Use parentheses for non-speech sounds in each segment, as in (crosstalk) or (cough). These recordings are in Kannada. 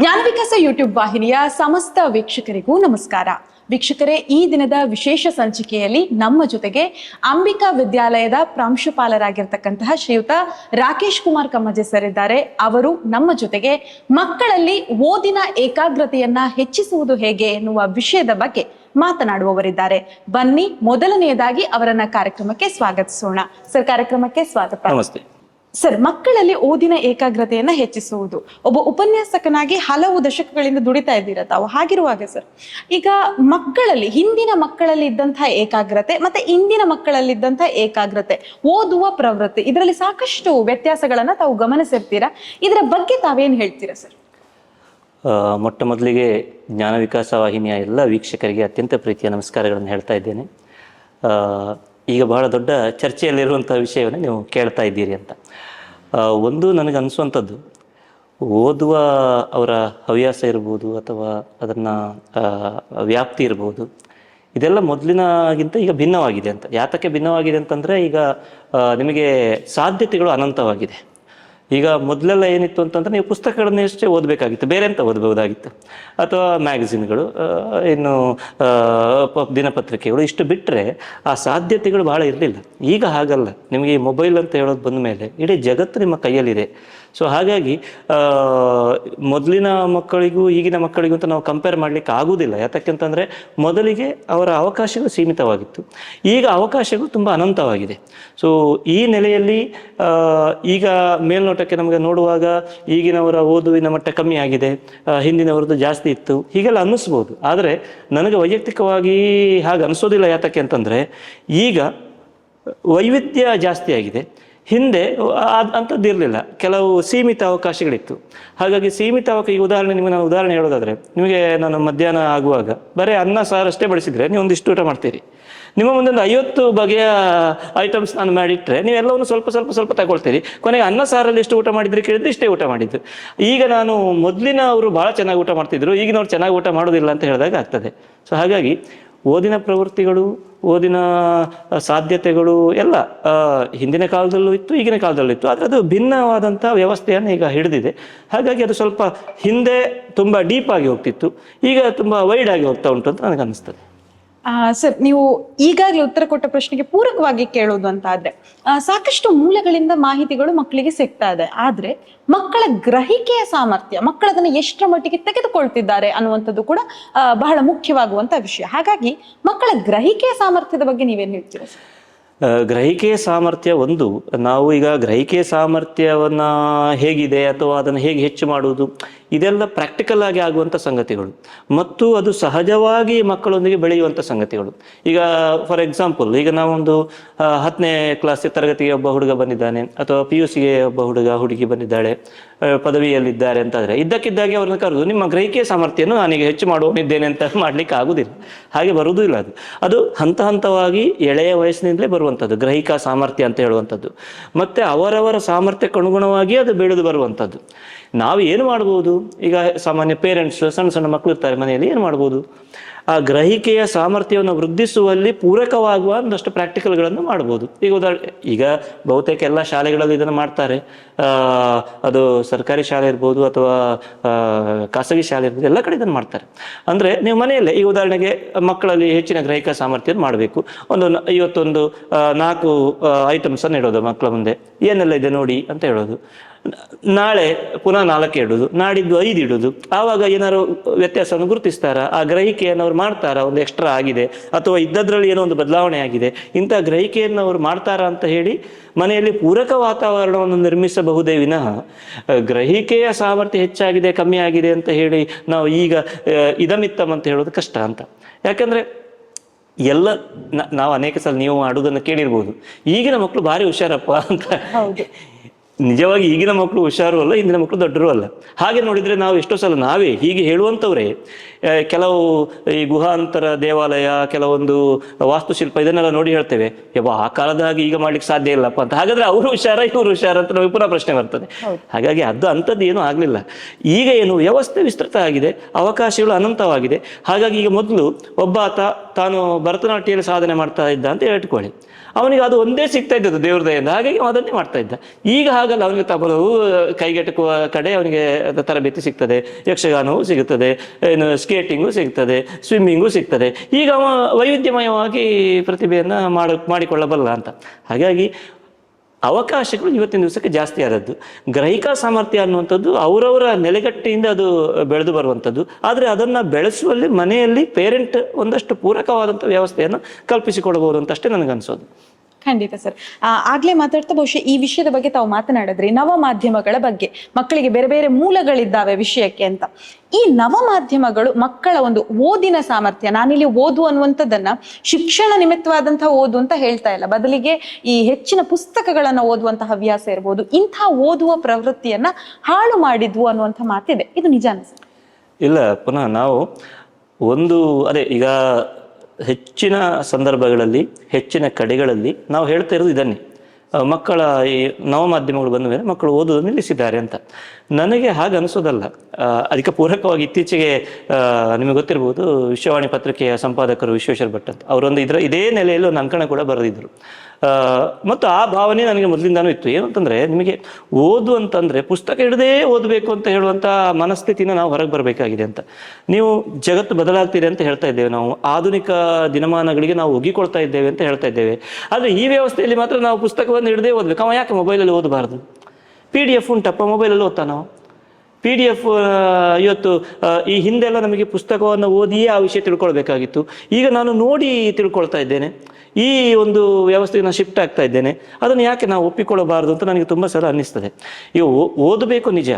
ಜ್ಞಾನ ವಿಕಾಸ ಯೂಟ್ಯೂಬ್ ವಾಹಿನಿಯ ಸಮಸ್ತ ವೀಕ್ಷಕರಿಗೂ ನಮಸ್ಕಾರ. ವೀಕ್ಷಕರೇ, ಈ ದಿನದ ವಿಶೇಷ ಸಂಚಿಕೆಯಲ್ಲಿ ನಮ್ಮ ಜೊತೆಗೆ ಅಂಬಿಕಾ ವಿದ್ಯಾಲಯದ ಪ್ರಾಂಶುಪಾಲರಾಗಿರ್ತಕ್ಕಂತಹ ಶ್ರೀಯುತ ರಾಕೇಶ್ ಕುಮಾರ್ ಕಮ್ಮಜೆ ಸರ್ ಇದ್ದಾರೆ. ಅವರು ನಮ್ಮ ಜೊತೆಗೆ ಮಕ್ಕಳಲ್ಲಿ ಓದಿನ ಏಕಾಗ್ರತೆಯನ್ನ ಹೆಚ್ಚಿಸುವುದು ಹೇಗೆ ಎನ್ನುವ ವಿಷಯದ ಬಗ್ಗೆ ಮಾತನಾಡುವವರಿದ್ದಾರೆ. ಬನ್ನಿ, ಮೊದಲನೆಯದಾಗಿ ಅವರನ್ನ ಕಾರ್ಯಕ್ರಮಕ್ಕೆ ಸ್ವಾಗತಿಸೋಣ. ಸರ್ ಕಾರ್ಯಕ್ರಮಕ್ಕೆ ಸ್ವಾಗತ. ನಮಸ್ತೆ. ಸರ್, ಮಕ್ಕಳಲ್ಲಿ ಓದಿನ ಏಕಾಗ್ರತೆಯನ್ನ ಹೆಚ್ಚಿಸುವುದು. ಒಬ್ಬ ಉಪನ್ಯಾಸಕನಾಗಿ ಹಲವು ದಶಕಗಳಿಂದ ದುಡಿತಾ ಇದ್ದೀರ ತಾವು? ಹಾಗಿರುವಾಗ ಸರ್, ಈಗ ಮಕ್ಕಳಲ್ಲಿ, ಹಿಂದಿನ ಮಕ್ಕಳಲ್ಲಿ ಇದ್ದಂತಹ ಏಕಾಗ್ರತೆ ಮತ್ತೆ ಇಂದಿನ ಮಕ್ಕಳಲ್ಲಿ ಇದ್ದಂತಹ ಏಕಾಗ್ರತೆ, ಓದುವ ಪ್ರವೃತ್ತಿ, ಇದರಲ್ಲಿ ಸಾಕಷ್ಟು ವ್ಯತ್ಯಾಸಗಳನ್ನ ತಾವು ಗಮನಿಸಿರ್ತೀರಾ? ಇದರ ಬಗ್ಗೆ ತಾವೇನು ಹೇಳ್ತೀರಾ ಸರ್? ಮೊಟ್ಟ ಮೊದಲಿಗೆ ಜ್ಞಾನ ವಿಕಾಸ ವಾಹಿನಿಯ ಎಲ್ಲ ವೀಕ್ಷಕರಿಗೆ ಅತ್ಯಂತ ಪ್ರೀತಿಯ ನಮಸ್ಕಾರಗಳನ್ನು ಹೇಳ್ತಾ ಇದ್ದೇನೆ. ಈಗ ಬಹಳ ದೊಡ್ಡ ಚರ್ಚೆಯಲ್ಲಿರುವಂಥ ವಿಷಯವನ್ನು ನೀವು ಕೇಳ್ತಾ ಇದ್ದೀರಿ ಅಂತ. ಒಂದು ನನಗೆ ಅನಿಸುವಂಥದ್ದು, ಓದುವ ಅವರ ಹವ್ಯಾಸ ಇರ್ಬೋದು ಅಥವಾ ಅದನ್ನು ವ್ಯಾಪ್ತಿ ಇರ್ಬೋದು, ಇದೆಲ್ಲ ಮೊದಲಿನಗಿಂತ ಈಗ ಭಿನ್ನವಾಗಿದೆ ಅಂತ. ಯಾತಕ್ಕೆ ಭಿನ್ನವಾಗಿದೆ ಅಂತಂದರೆ ಈಗ ನಿಮಗೆ ಸಾಧ್ಯತೆಗಳು ಅನಂತವಾಗಿದೆ. ಈಗ ಮೊದಲೆಲ್ಲ ಏನಿತ್ತು ಅಂತಂದ್ರೆ ನೀವು ಪುಸ್ತಕಗಳನ್ನಷ್ಟೇ ಓದಬೇಕಾಗಿತ್ತು, ಬೇರೆ ಎಂತ ಓದಬಹುದಾಗಿತ್ತು? ಅಥವಾ ಮ್ಯಾಗಝಿನ್ಗಳು ಇನ್ನು ದಿನಪತ್ರಿಕೆಗಳು ಇಷ್ಟು ಬಿಟ್ಟರೆ ಆ ಸಾಧ್ಯತೆಗಳು ಬಹಳ ಇರಲಿಲ್ಲ. ಈಗ ಹಾಗಲ್ಲ. ನಿಮಗೆ ಈ ಮೊಬೈಲ್ ಅಂತ ಹೇಳೋದು ಬಂದ ಮೇಲೆ ಇಡೀ ಜಗತ್ತು ನಿಮ್ಮ ಕೈಯಲ್ಲಿದೆ. ಸೊ ಹಾಗಾಗಿ ಮೊದಲಿನ ಮಕ್ಕಳಿಗೂ ಈಗಿನ ಮಕ್ಕಳಿಗೂ ಅಂತ ನಾವು ಕಂಪೇರ್ ಮಾಡಲಿಕ್ಕೆ ಆಗುವುದಿಲ್ಲ ಯಾತಕ್ಕಂತಂದರೆ, ಮೊದಲಿಗೆ ಅವರ ಅವಕಾಶಗಳು ಸೀಮಿತವಾಗಿತ್ತು. ಈಗ ಅವಕಾಶಗಳು ತುಂಬ ಅನಂತವಾಗಿದೆ. ಸೊ ಈ ನೆಲೆಯಲ್ಲಿ ಈಗ ಮೇಲ್ನೋಟಕ್ಕೆ ನಮಗೆ ನೋಡುವಾಗ ಈಗಿನವರ ಓದುವಿನ ಮಟ್ಟ ಕಮ್ಮಿ ಆಗಿದೆ. ಹಿಂದಿನವರದ್ದು ಜಾಸ್ತಿ ಇತ್ತು. ಹೀಗೆಲ್ಲ ಅನ್ನಿಸ್ಬೋದು. ಆದರೆ, ನನಗೆ ವೈಯಕ್ತಿಕವಾಗಿ ಹಾಗೆ ಅನಿಸೋದಿಲ್ಲ ಯಾತಕ್ಕೆ ಅಂತಂದರೆ ಈಗ ವೈವಿಧ್ಯ ಜಾಸ್ತಿ ಆಗಿದೆ. ಹಿಂದೆ ಅಂಥದ್ದು ಇರಲಿಲ್ಲ. ಕೆಲವು ಸೀಮಿತ ಅವಕಾಶಗಳಿತ್ತು. ಹಾಗಾಗಿ ಸೀಮಿತ ಅವಕಾಶ ಈಗ ಉದಾಹರಣೆ ನಿಮಗೆ ನಾನು ಉದಾಹರಣೆ ಹೇಳೋದಾದರೆ, ನಿಮಗೆ ನಾನು ಮಧ್ಯಾಹ್ನ ಆಗುವಾಗ, ಬರೀ ಅನ್ನ, ಸಾರು ಅಷ್ಟೇ ಬಳಸಿದರೆ ನೀವು ಒಂದಿಷ್ಟು ಊಟ ಮಾಡ್ತೀರಿ. ನಿಮ್ಮ ಮುಂದೊಂದು ಐವತ್ತು ಬಗೆಯ ಐಟಮ್ಸ್ ನಾನು ಮಾಡಿಟ್ಟರೆ ನೀವೆಲ್ಲವನ್ನು ಸ್ವಲ್ಪ ಸ್ವಲ್ಪ ಸ್ವಲ್ಪ ತಗೊಳ್ತೀರಿ. ಕೊನೆಗೆ ಅನ್ನ, ಸಾರಲ್ಲಿ ಎಷ್ಟು ಊಟ ಮಾಡಿದ್ರೆ ಕೇಳಿದ್ರೆ ಇಷ್ಟೇ ಊಟ ಮಾಡಿದ್ದು. ಈಗ ನಾನು ಮೊದಲಿನ ಅವರು ಭಾಳ ಚೆನ್ನಾಗಿ ಊಟ ಮಾಡ್ತಿದ್ರು, ಈಗಿನವ್ರು ಚೆನ್ನಾಗಿ ಊಟ ಮಾಡೋದಿಲ್ಲ ಅಂತ ಹೇಳಿದಾಗ ಆಗ್ತದೆ. ಸೊ ಹಾಗಾಗಿ ಓದಿನ ಪ್ರವೃತ್ತಿಗಳು, ಓದಿನ ಸಾಧ್ಯತೆಗಳು ಎಲ್ಲ ಹಿಂದಿನ ಕಾಲದಲ್ಲೂ ಇತ್ತು, ಈಗಿನ ಕಾಲದಲ್ಲೂ ಇತ್ತು. ಆದರೆ ಅದು ಭಿನ್ನವಾದಂಥ ವ್ಯವಸ್ಥೆಯನ್ನು ಈಗ ಹಿಡಿದಿದೆ. ಹಾಗಾಗಿ ಅದು ಸ್ವಲ್ಪ ಹಿಂದೆ ತುಂಬ ಆಗಿ ಹೋಗ್ತಿತ್ತು. ಈಗ ತುಂಬ ವೈಡ್ ಆಗಿ ಹೋಗ್ತಾ ಉಂಟು ಅಂತ ನನಗೆ ಅನಿಸ್ತದೆ ಸರ್, ನೀವು ಈಗಾಗಲೇ ಉತ್ತರ ಕೊಟ್ಟ ಪ್ರಶ್ನೆಗೆ ಪೂರಕವಾಗಿ ಕೇಳೋದು ಅಂತ ಆದ್ರೆ ಸಾಕಷ್ಟು ಮೂಲಗಳಿಂದ ಮಾಹಿತಿಗಳು ಮಕ್ಕಳಿಗೆ ಸಿಗ್ತಾ ಇದೆ. ಆದ್ರೆ ಮಕ್ಕಳ ಗ್ರಹಿಕೆಯ ಸಾಮರ್ಥ್ಯ, ಮಕ್ಕಳು ಅದನ್ನ ಎಷ್ಟರ ಮಟ್ಟಿಗೆ ತೆಗೆದುಕೊಳ್ತಿದ್ದಾರೆ ಅನ್ನುವಂಥದ್ದು ಕೂಡ ಬಹಳ ಮುಖ್ಯವಾಗುವಂತ ವಿಷಯ. ಹಾಗಾಗಿ ಮಕ್ಕಳ ಗ್ರಹಿಕೆಯ ಸಾಮರ್ಥ್ಯದ ಬಗ್ಗೆ ನೀವೇನು ಹೇಳ್ತೀರಾ ಗ್ರಹಿಕೆಯ ಸಾಮರ್ಥ್ಯ ಒಂದು. ನಾವು ಈಗ ಗ್ರಹಿಕೆಯ ಸಾಮರ್ಥ್ಯವನ್ನು ಹೇಗಿದೆ ಅಥವಾ ಅದನ್ನು ಹೇಗೆ ಹೆಚ್ಚು ಮಾಡುವುದು ಇದೆಲ್ಲ ಪ್ರಾಕ್ಟಿಕಲ್ ಆಗಿ ಆಗುವಂಥ ಸಂಗತಿಗಳು. ಮತ್ತು ಅದು ಸಹಜವಾಗಿ ಮಕ್ಕಳೊಂದಿಗೆ ಬೆಳೆಯುವಂಥ ಸಂಗತಿಗಳು. ಈಗ ಫಾರ್ ಎಕ್ಸಾಂಪಲ್ ಈಗ ನಾವೊಂದು ಹತ್ತನೇ ಕ್ಲಾಸ್ ತರಗತಿಗೆ ಒಬ್ಬ ಹುಡುಗ ಬಂದಿದ್ದಾನೆ, ಅಥವಾ ಪಿ ಯು ಸಿಗೆ ಒಬ್ಬ ಹುಡುಗ, ಹುಡುಗಿ ಬಂದಿದ್ದಾಳೆ ಪದವಿಯಲ್ಲಿದ್ದಾರೆ ಅಂತಾದರೆ, ಇದ್ದಕ್ಕಿದ್ದಾಗೆ ಅವ್ರನ್ನ ಕರೆದು, ನಿಮ್ಮ ಗ್ರಹಿಕೆಯ ಸಾಮರ್ಥ್ಯವನ್ನು ನಾನೀಗ ಹೆಚ್ಚು ಮಾಡುವನಿದ್ದೇನೆ ಅಂತ (laughs) ಮಾಡ್ಲಿಕ್ಕೆ ಆಗುದಿಲ್ಲ. ಹಾಗೆ ಬರುವುದೂ ಇಲ್ಲ ಅದು. ಅದು ಹಂತ ಹಂತವಾಗಿ ಎಳೆಯ ವಯಸ್ಸಿನಿಂದಲೇ ಬರುವಂಥದ್ದು ಗ್ರಹಿಕಾ ಸಾಮರ್ಥ್ಯ ಅಂತ ಹೇಳುವಂಥದ್ದು ಮತ್ತೆ ಅವರವರ ಸಾಮರ್ಥ್ಯಕ್ಕೆ ಅನುಗುಣವಾಗಿ ಅದು ಬೆಳೆದು ಬರುವಂಥದ್ದು ನಾವು ಏನು ಮಾಡ್ಬೋದು? ಈಗ ಸಾಮಾನ್ಯ ಪೇರೆಂಟ್ಸ್ ಸಣ್ಣ ಸಣ್ಣ ಮಕ್ಕಳು ಇರ್ತಾರೆ ಮನೆಯಲ್ಲಿ, ಏನು ಮಾಡ್ಬೋದು? ಆ ಗ್ರಹಿಕೆಯ ಸಾಮರ್ಥ್ಯವನ್ನು ವೃದ್ಧಿಸುವಲ್ಲಿ ಪೂರಕವಾಗುವ ಒಂದಷ್ಟು ಪ್ರಾಕ್ಟಿಕಲ್ಗಳನ್ನು ಮಾಡ್ಬೋದು. ಈಗ ಉದಾಹರಣೆ ಈಗ ಬಹುತೇಕ ಎಲ್ಲ ಶಾಲೆಗಳಲ್ಲಿ ಇದನ್ನು ಮಾಡ್ತಾರೆ. ಅದು ಸರ್ಕಾರಿ ಶಾಲೆ ಇರ್ಬೋದು ಅಥವಾ ಖಾಸಗಿ ಶಾಲೆ ಇರ್ಬೋದು, ಎಲ್ಲ ಕಡೆ ಇದನ್ನು ಮಾಡ್ತಾರೆ. ಅಂದರೆ ನೀವು ಮನೆಯಲ್ಲೇ, ಈಗ ಉದಾಹರಣೆಗೆ ಮಕ್ಕಳಲ್ಲಿ ಹೆಚ್ಚಿನ ಗ್ರಹಿಕ ಸಾಮರ್ಥ್ಯವನ್ನು ಮಾಡಬೇಕು. ಒಂದು ಇವತ್ತೊಂದು ನಾಲ್ಕು ಐಟಮ್ಸನ್ನು ಇಡೋದು ಮಕ್ಕಳ ಮುಂದೆ. ಏನೆಲ್ಲ ಇದೆ ನೋಡಿ ಅಂತ ಹೇಳೋದು. ನಾಳೆ ಪುನಃ ನಾಲ್ಕು ಇಡುದು, ನಾಡಿದ್ದು ಐದು ಇಡುದು. ಆವಾಗ ಏನಾದ್ರು ವ್ಯತ್ಯಾಸವನ್ನು ಗುರುತಿಸ್ತಾರ? ಆ ಗ್ರಹಿಕೆಯನ್ನು ಅವ್ರು ಮಾಡ್ತಾರಾ? ಒಂದು ಎಕ್ಸ್ಟ್ರಾ ಆಗಿದೆ, ಅಥವಾ ಇದ್ದದ್ರಲ್ಲಿ ಏನೋ ಒಂದು ಬದಲಾವಣೆ ಆಗಿದೆ. ಇಂಥ ಗ್ರಹಿಕೆಯನ್ನು ಅವ್ರು ಮಾಡ್ತಾರಾ ಅಂತ ಹೇಳಿ ಮನೆಯಲ್ಲಿ ಪೂರಕ ವಾತಾವರಣವನ್ನು ನಿರ್ಮಿಸಬಹುದೇ ವಿನಃ, ಗ್ರಹಿಕೆಯ ಸಾಮರ್ಥ್ಯ ಹೆಚ್ಚಾಗಿದೆ, ಕಮ್ಮಿ ಆಗಿದೆ ಅಂತ ಹೇಳಿ ನಾವು ಈಗ ಇದಮಿತ್ತಮ್ ಅಂತ ಹೇಳೋದು ಕಷ್ಟ ಅಂತ. ಯಾಕಂದ್ರೆ ಎಲ್ಲ ನಾವು ಅನೇಕ ಸಲ ನೀವು ಆಡುವುದನ್ನು ಕೇಳಿರ್ಬೋದು. ಈಗಿನ ಮಕ್ಕಳು ಭಾರಿ ಹುಷಾರಪ್ಪ ಅಂತ ನಿಜವಾಗಿ ಈಗಿನ ಮಕ್ಕಳು ಹುಷಾರು ಅಲ್ಲ ಇಂದಿನ ಮಕ್ಕಳು ದೊಡ್ಡರು ಅಲ್ಲ. ಹಾಗೆ ನೋಡಿದರೆ ನಾವು ಎಷ್ಟೋ ಸಲ ನಾವೇ ಹೀಗೆ ಹೇಳುವಂಥವ್ರೆ. ಕೆಲವು ಈ ಗುಹಾಂತರ ದೇವಾಲಯ ಕೆಲವೊಂದು ವಾಸ್ತುಶಿಲ್ಪ ಇದನ್ನೆಲ್ಲ ನೋಡಿ ಹೇಳ್ತೇವೆ. ಯಾವ ಆ ಕಾಲದ ಹಾಗೆ ಈಗ ಮಾಡ್ಲಿಕ್ಕೆ ಸಾಧ್ಯ ಇಲ್ಲಪ್ಪ ಅಂತ. ಹಾಗಾದ್ರೆ ಅವರು ಹುಷಾರ ಇವರು ಹುಷಾರ ಅಂತ ನಮಗೆ ಪುನಃ ಪ್ರಶ್ನೆ ಬರ್ತದೆ. ಹಾಗಾಗಿ ಅದು ಅಂಥದ್ದು ಏನೂ ಆಗಲಿಲ್ಲ. ಈಗ ಏನು ವ್ಯವಸ್ಥೆ ವಿಸ್ತೃತ ಆಗಿದೆ ಅವಕಾಶಗಳು ಅನಂತವಾಗಿದೆ. ಹಾಗಾಗಿ ಈಗ ಮೊದಲು ಒಬ್ಬ ಆತ ತಾನು ಭರತನಾಟ್ಯದಲ್ಲಿ ಸಾಧನೆ ಮಾಡ್ತಾ ಇದ್ದ ಅಂತ ಹೇಳ್ಕೊಳ್ಳಿ. ಅವನಿಗೆ ಅದು ಒಂದೇ ಸಿಗ್ತಾ ಇದ್ದದ್ದು ದೇವ್ರ ದಯಿಂದ ಹಾಗಾಗಿ ಅದನ್ನೇ ಮಾಡ್ತಾ ಇದ್ದ. ಈಗ ಹಾಗಲ್ಲ, ಅವನಿಗೆ ತಬಲವು ಕೈಗೆಟಕುವ ಕಡೆ ಅವನಿಗೆ ತರಬೇತಿ ಸಿಗ್ತದೆ. ಯಕ್ಷಗಾನವೂ ಸಿಗುತ್ತದೆ, ಏನು ಸ್ಕೇಟಿಂಗು ಸಿಗ್ತದೆ ಸ್ವಿಮ್ಮಿಂಗು ಸಿಗ್ತದೆ. ಈಗ ಅವ ವೈವಿಧ್ಯಮಯವಾಗಿ ಪ್ರತಿಭೆಯನ್ನು ಮಾಡ ಮಾಡಿಕೊಳ್ಳಬಲ್ಲ ಅಂತ. ಹಾಗಾಗಿ ಅವಕಾಶಗಳು ಇವತ್ತಿನ ದಿವಸಕ್ಕೆ ಜಾಸ್ತಿ ಆದದ್ದು. ಗ್ರಹಿಕಾ ಸಾಮರ್ಥ್ಯ ಅನ್ನುವಂಥದ್ದು ಅವರವರ ನೆಲೆಗಟ್ಟೆಯಿಂದ ಅದು ಬೆಳೆದು ಬರುವಂಥದ್ದು. ಆದರೆ ಅದನ್ನು ಬೆಳೆಸುವಲ್ಲಿ ಮನೆಯಲ್ಲಿ ಪೇರೆಂಟ್ ಒಂದಷ್ಟು ಪೂರಕವಾದಂಥ ವ್ಯವಸ್ಥೆಯನ್ನು ಕಲ್ಪಿಸಿಕೊಡಬಹುದು ಅಂತಷ್ಟೇ ನನಗನ್ಸೋದು. ಖಂಡಿತ ಸರ್. ಆಗ್ಲೇ ಮಾತಾಡ್ತಾ ಬಹುಶಃ ಈ ವಿಷಯದ ಬಗ್ಗೆ ತಾವು ಮಾತನಾಡಿದ್ರಿ. ನವ ಮಾಧ್ಯಮಗಳ ಬಗ್ಗೆ, ಮಕ್ಕಳಿಗೆ ಬೇರೆ ಬೇರೆ ಮೂಲಗಳಿದ್ದಾವೆ ವಿಷಯಕ್ಕೆ ಅಂತ. ಈ ನವ ಮಾಧ್ಯಮಗಳು ಮಕ್ಕಳ ಒಂದು ಓದಿನ ಸಾಮರ್ಥ್ಯ, ನಾನಿಲ್ಲಿ ಓದು ಅನ್ನುವಂಥದ್ದನ್ನ ಶಿಕ್ಷಣ ನಿಮಿತ್ತವಾದಂತಹ ಓದು ಅಂತ ಹೇಳ್ತಾ ಇಲ್ಲ. ಬದಲಿಗೆ ಈ ಹೆಚ್ಚಿನ ಪುಸ್ತಕಗಳನ್ನ ಓದುವಂತಹ ಹವ್ಯಾಸ ಇರ್ಬೋದು, ಇಂಥ ಓದುವ ಪ್ರವೃತ್ತಿಯನ್ನ ಹಾಳು ಮಾಡಿದ್ವು ಅನ್ನುವಂಥ ಮಾತಿದೆ. ಇದು ನಿಜಾನ ಸರ್? ಇಲ್ಲ, ಪುನಃ ನಾವು ಒಂದು, ಅದೇ ಈಗ ಹೆಚ್ಚಿನ ಸಂದರ್ಭಗಳಲ್ಲಿ ಹೆಚ್ಚಿನ ಕಡೆಗಳಲ್ಲಿ ನಾವು ಹೇಳ್ತಾ ಇರೋದು ಇದನ್ನೇ. ಮಕ್ಕಳ ಈ ನವಮಾಧ್ಯಮಗಳು ಬಂದ ಮೇಲೆ ಮಕ್ಕಳು ಓದೋದು ನಿಲ್ಲಿಸಿದ್ದಾರೆ ಅಂತ. ನನಗೆ ಹಾಗೆ ಅನಿಸೋದಲ್ಲ. ಅದಕ್ಕೆ ಪೂರಕವಾಗಿ ಇತ್ತೀಚೆಗೆ ನಿಮಗೆ ಗೊತ್ತಿರ್ಬೋದು ವಿಶ್ವವಾಣಿ ಪತ್ರಿಕೆಯ ಸಂಪಾದಕರು ವಿಶ್ವೇಶ್ವರ ಭಟ್ ಅಂತ. ಅವರೊಂದು ಇದರ ಇದೇ ನೆಲೆಯಲ್ಲಿ ಒಂದು ಅಂಕಣ ಕೂಡ ಬರೆದಿದ್ರು ಆ, ಮತ್ತು ಆ ಭಾವನೆ ನನಗೆ ಮೊದಲಿಂದಾನೂ ಇತ್ತು. ಏನು ಅಂತಂದ್ರೆ ನಿಮಗೆ ಓದು ಅಂತಂದ್ರೆ ಪುಸ್ತಕ ಹಿಡದೇ ಓದಬೇಕು ಅಂತ ಹೇಳುವಂಥ ಮನಸ್ಥಿತಿನ ನಾವು ಹೊರಗೆ ಬರಬೇಕಾಗಿದೆ ಅಂತ. ನೀವು ಜಗತ್ತು ಬದಲಾಗ್ತಿದೆ ಅಂತ ಹೇಳ್ತಾ ಇದ್ದೇವೆ ನಾವು. ಆಧುನಿಕ ದಿನಮಾನಗಳಿಗೆ ನಾವು ಒಗ್ಗಿಕೊಳ್ತಾ ಇದ್ದೇವೆ ಅಂತ ಹೇಳ್ತಾ ಇದ್ದೇವೆ. ಆದರೆ ಈ ವ್ಯವಸ್ಥೆಯಲ್ಲಿ ಮಾತ್ರ ನಾವು ಪುಸ್ತಕವನ್ನು ಹಿಡದೇ ಓದಬೇಕು. ಅವ ಯಾಕೆ ಮೊಬೈಲಲ್ಲಿ ಓದಬಾರ್ದು? ಪಿ ಡಿ ಎಫ್ ಉಂಟಪ್ಪ ಮೊಬೈಲಲ್ಲಿ ಓದ್ತಾ ನಾವು. ಪಿ ಡಿ ಎಫ್ ಇವತ್ತು ಈ ಹಿಂದೆಲ್ಲ ನಮಗೆ ಪುಸ್ತಕವನ್ನು ಓದಿಯೇ ಆ ವಿಷಯ ತಿಳ್ಕೊಳ್ಬೇಕಾಗಿತ್ತು. ಈಗ ನಾನು ನೋಡಿ ತಿಳ್ಕೊಳ್ತಾ ಇದ್ದೇನೆ. ಈ ಒಂದು ವ್ಯವಸ್ಥೆಗೆ ನಾನು ಶಿಫ್ಟ್ ಆಗ್ತಾ ಇದ್ದೇನೆ. ಅದನ್ನು ಯಾಕೆ ನಾವು ಒಪ್ಪಿಕೊಳ್ಳಬಾರದು ಅಂತ ನನಗೆ ತುಂಬ ಸಲ ಅನ್ನಿಸ್ತದೆ. ಇವು ಓದಬೇಕು ನಿಜ.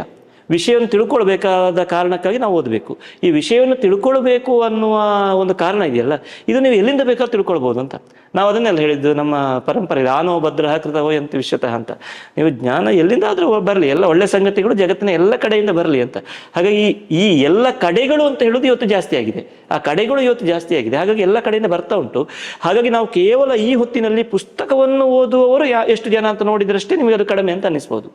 ವಿಷಯವನ್ನು ತಿಳ್ಕೊಳ್ಬೇಕಾದ ಕಾರಣಕ್ಕಾಗಿ ನಾವು ಓದಬೇಕು. ಈ ವಿಷಯವನ್ನು ತಿಳ್ಕೊಳ್ಬೇಕು ಅನ್ನುವ ಒಂದು ಕಾರಣ ಇದೆಯಲ್ಲ, ಇದು ನೀವು ಎಲ್ಲಿಂದ ಬೇಕಾದ್ರೂ ತಿಳ್ಕೊಳ್ಬೋದು ಅಂತ. ನಾವು ಅದನ್ನೆಲ್ಲ ಹೇಳಿದ್ದು ನಮ್ಮ ಪರಂಪರೆ ಆನೋ ಭದ್ರ ಕೃತವೋ ಅಂತ ವಿಶ್ವತಃ ಅಂತ. ನೀವು ಜ್ಞಾನ ಎಲ್ಲಿಂದಾದರೂ ಬರಲಿ, ಎಲ್ಲ ಒಳ್ಳೆ ಸಂಗತಿಗಳು ಜಗತ್ತಿನ ಎಲ್ಲ ಕಡೆಯಿಂದ ಬರಲಿ ಅಂತ. ಹಾಗಾಗಿ ಈ ಎಲ್ಲ ಕಡೆಗಳು ಅಂತ ಹೇಳೋದು ಇವತ್ತು ಜಾಸ್ತಿ ಆಗಿದೆ. ಆ ಕಡೆಗಳು ಇವತ್ತು ಜಾಸ್ತಿ ಆಗಿದೆ. ಹಾಗಾಗಿ ಎಲ್ಲ ಕಡೆಯಿಂದ ಬರ್ತಾ ಉಂಟು. ಹಾಗಾಗಿ ನಾವು ಕೇವಲ ಈ ಹೊತ್ತಿನಲ್ಲಿ ಪುಸ್ತಕವನ್ನು ಓದುವವರು ಎಷ್ಟು ಜನ ಅಂತ ನೋಡಿದ್ರಷ್ಟೇ ನಿಮಗೆ ಅದು ಕಡಿಮೆ ಅಂತ ಅನಿಸ್ಬೋದು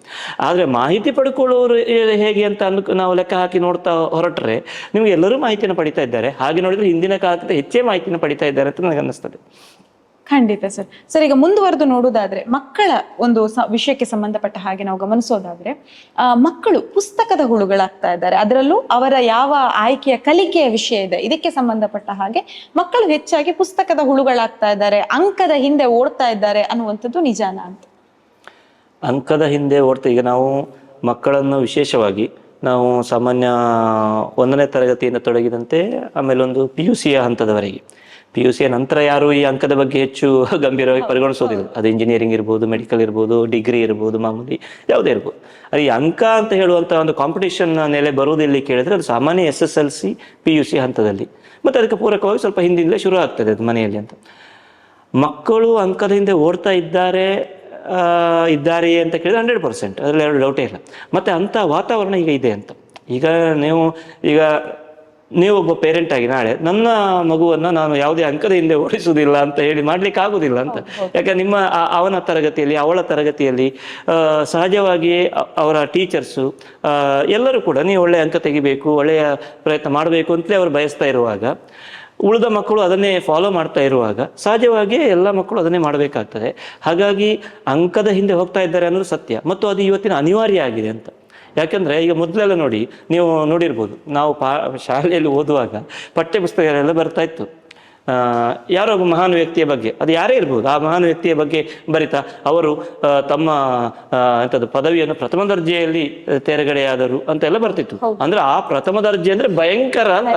ಆದರೆ ಮಾಹಿತಿ ಪಡ್ಕೊಳ್ಳೋರು ಹೇಗೆ ಅಂತ ಅಂದು ನಾವು ಲೆಕ್ಕ ಹಾಕಿ ನೋಡ್ತಾ ಹೊರಟ್ರೆ ನಿಮಗೆ ಎಲ್ಲರೂ ಮಾಹಿತಿಯನ್ನು ಪಡಿತಾ ಇದ್ದಾರೆ. ಹಾಗೆ ನೋಡಿದ್ರೆ ಹಿಂದಿನ ಕಾಲಕ್ಕಿಂತ ಹೆಚ್ಚೇ ಮಾಹಿತಿಯನ್ನು ಪಡಿತಾ ಇದ್ದಾರೆ ಅಂತ ನನಗೆ ಅನ್ನಿಸ್ತದೆ. ಖಂಡಿತ ಸರ್. ಸರ್, ಈಗ ಮುಂದುವರೆದು ನೋಡುವುದಾದ್ರೆ ಮಕ್ಕಳ ಒಂದು ವಿಷಯಕ್ಕೆ ಸಂಬಂಧಪಟ್ಟ ಹಾಗೆ ನಾವು ಗಮನಿಸೋದಾದ್ರೆ ಮಕ್ಕಳು ಪುಸ್ತಕದ ಹುಳುಗಳಾಗ್ತಾ ಇದ್ದಾರೆ. ಅದರಲ್ಲೂ ಅವರ ಯಾವ ಆಯ್ಕೆಯ ಕಲಿಕೆಯ ವಿಷಯ ಇದೆ, ಇದಕ್ಕೆ ಸಂಬಂಧಪಟ್ಟ ಹಾಗೆ ಮಕ್ಕಳು ಹೆಚ್ಚಾಗಿ ಪುಸ್ತಕದ ಹುಳುಗಳಾಗ್ತಾ ಇದ್ದಾರೆ, ಅಂಕದ ಹಿಂದೆ ಓಡ್ತಾ ಇದ್ದಾರೆ ಅನ್ನುವಂಥದ್ದು ನಿಜಾನ ಅಂತ? ಅಂಕದ ಹಿಂದೆ ಓಡ್ತಾ, ಈಗ ನಾವು ಮಕ್ಕಳನ್ನು ವಿಶೇಷವಾಗಿ ನಾವು ಸಾಮಾನ್ಯ ಒಂದನೇ ತರಗತಿಯಿಂದ ತೊಡಗಿದಂತೆ ಆಮೇಲೆ ಒಂದು ಪಿ ಯು ಸಿಯ ಹಂತದವರೆಗೆ. ಪಿ ಯು ಸಿಯ ನಂತರ ಯಾರು ಈ ಅಂಕದ ಬಗ್ಗೆ ಹೆಚ್ಚು ಗಂಭೀರವಾಗಿ ಪರಿಗಣಿಸೋದಿಲ್ಲ. ಅದು ಇಂಜಿನಿಯರಿಂಗ್ ಇರ್ಬೋದು ಮೆಡಿಕಲ್ ಇರ್ಬೋದು ಡಿಗ್ರಿ ಇರ್ಬೋದು ಮಾಮೂಲಿ ಯಾವುದೇ ಇರ್ಬೋದು. ಅದು ಈ ಅಂಕ ಅಂತ ಹೇಳುವಂಥ ಒಂದು ಕಾಂಪಿಟೇಷನ್ ನೆಲೆ ಬರುವುದಿಲ್ಲ ಕೇಳಿದ್ರೆ ಅದು ಸಾಮಾನ್ಯ S S L C P U C ಹಂತದಲ್ಲಿ. ಮತ್ತು ಅದಕ್ಕೆ ಪೂರಕವಾಗಿ ಸ್ವಲ್ಪ ಹಿಂದಿಂದಲೇ ಶುರು ಆಗ್ತದೆ ಅದು ಮನೆಯಲ್ಲಿ ಅಂತ. ಮಕ್ಕಳು ಅಂಕದ ಹಿಂದೆ ಓಡ್ತಾ ಇದ್ದಾರೆ ಇದ್ದಾರೆಯೇ ಅಂತ ಕೇಳಿದ್ರೆ ಹಂಡ್ರೆಡ್ ಪರ್ಸೆಂಟ್ ಅದರಲ್ಲಿ ಎರಡು ಡೌಟೇ ಇಲ್ಲ. ಮತ್ತು ಅಂಥ ವಾತಾವರಣ ಈಗ ಇದೆ ಅಂತ. ಈಗ ನೀವು ಈಗ ನೀವೊಬ್ಬ ಪೇರೆಂಟ್ ಆಗಿ ನಾಳೆ ನನ್ನ ಮಗುವನ್ನ ನಾನು ಯಾವುದೇ ಅಂಕದ ಹಿಂದೆ ಓಡಿಸುವುದಿಲ್ಲ ಅಂತ ಹೇಳಿ ಮಾಡ್ಲಿಕ್ಕೆ ಆಗುದಿಲ್ಲ ಅಂತ. ಯಾಕಂದ್ರೆ ನಿಮ್ಮ ಆ- ಅವನ ತರಗತಿಯಲ್ಲಿ ಅವಳ ತರಗತಿಯಲ್ಲಿ ಸಹಜವಾಗಿಯೇ ಅವರ ಟೀಚರ್ಸು ಎಲ್ಲರೂ ಕೂಡ ನೀವು ಒಳ್ಳೆಯ ಅಂಕ ತೆಗಿಬೇಕು ಒಳ್ಳೆಯ ಪ್ರಯತ್ನ ಮಾಡಬೇಕು ಅಂತಲೇ ಅವರು ಬಯಸ್ತಾ ಇರುವಾಗ ಉಳಿದ ಮಕ್ಕಳು ಅದನ್ನೇ ಫಾಲೋ ಮಾಡ್ತಾ ಇರುವಾಗ ಸಹಜವಾಗಿಯೇ ಎಲ್ಲ ಮಕ್ಕಳು ಅದನ್ನೇ ಮಾಡಬೇಕಾಗ್ತದೆ. ಹಾಗಾಗಿ ಅಂಕದ ಹಿಂದೆ ಹೋಗ್ತಾ ಇದ್ದಾರೆ ಅನ್ನೋದು ಸತ್ಯ. ಮತ್ತು ಅದು ಇವತ್ತಿನ ಅನಿವಾರ್ಯ ಆಗಿದೆ ಅಂತ. ಯಾಕೆಂದ್ರೆ ಈಗ ಮೊದಲೆಲ್ಲ ನೋಡಿ ನೀವು ನೋಡಿರ್ಬೋದು ನಾವು ಪಾ ಶಾಲೆಯಲ್ಲಿ ಓದುವಾಗ ಪಠ್ಯಪುಸ್ತಕಗಳೆಲ್ಲ ಬರ್ತಾ ಇತ್ತು. ಯಾರೋ ಒಬ್ಬ ಮಹಾನ್ ವ್ಯಕ್ತಿಯ ಬಗ್ಗೆ ಅದು ಯಾರೇ ಇರ್ಬೋದು ಆ ಮಹಾನ್ ವ್ಯಕ್ತಿಯ ಬಗ್ಗೆ ಬರಿತಾ ಅವರು ತಮ್ಮ ಎಂಥದ್ದು ಪದವಿಯನ್ನು ಪ್ರಥಮ ದರ್ಜೆಯಲ್ಲಿ ತೆರೆಗಡೆಯಾದರು ಅಂತ ಎಲ್ಲ ಬರ್ತಿತ್ತು ಅಂದ್ರೆ ಆ ಪ್ರಥಮ ದರ್ಜೆ ಅಂದ್ರೆ ಭಯಂಕರ ಅಂತ.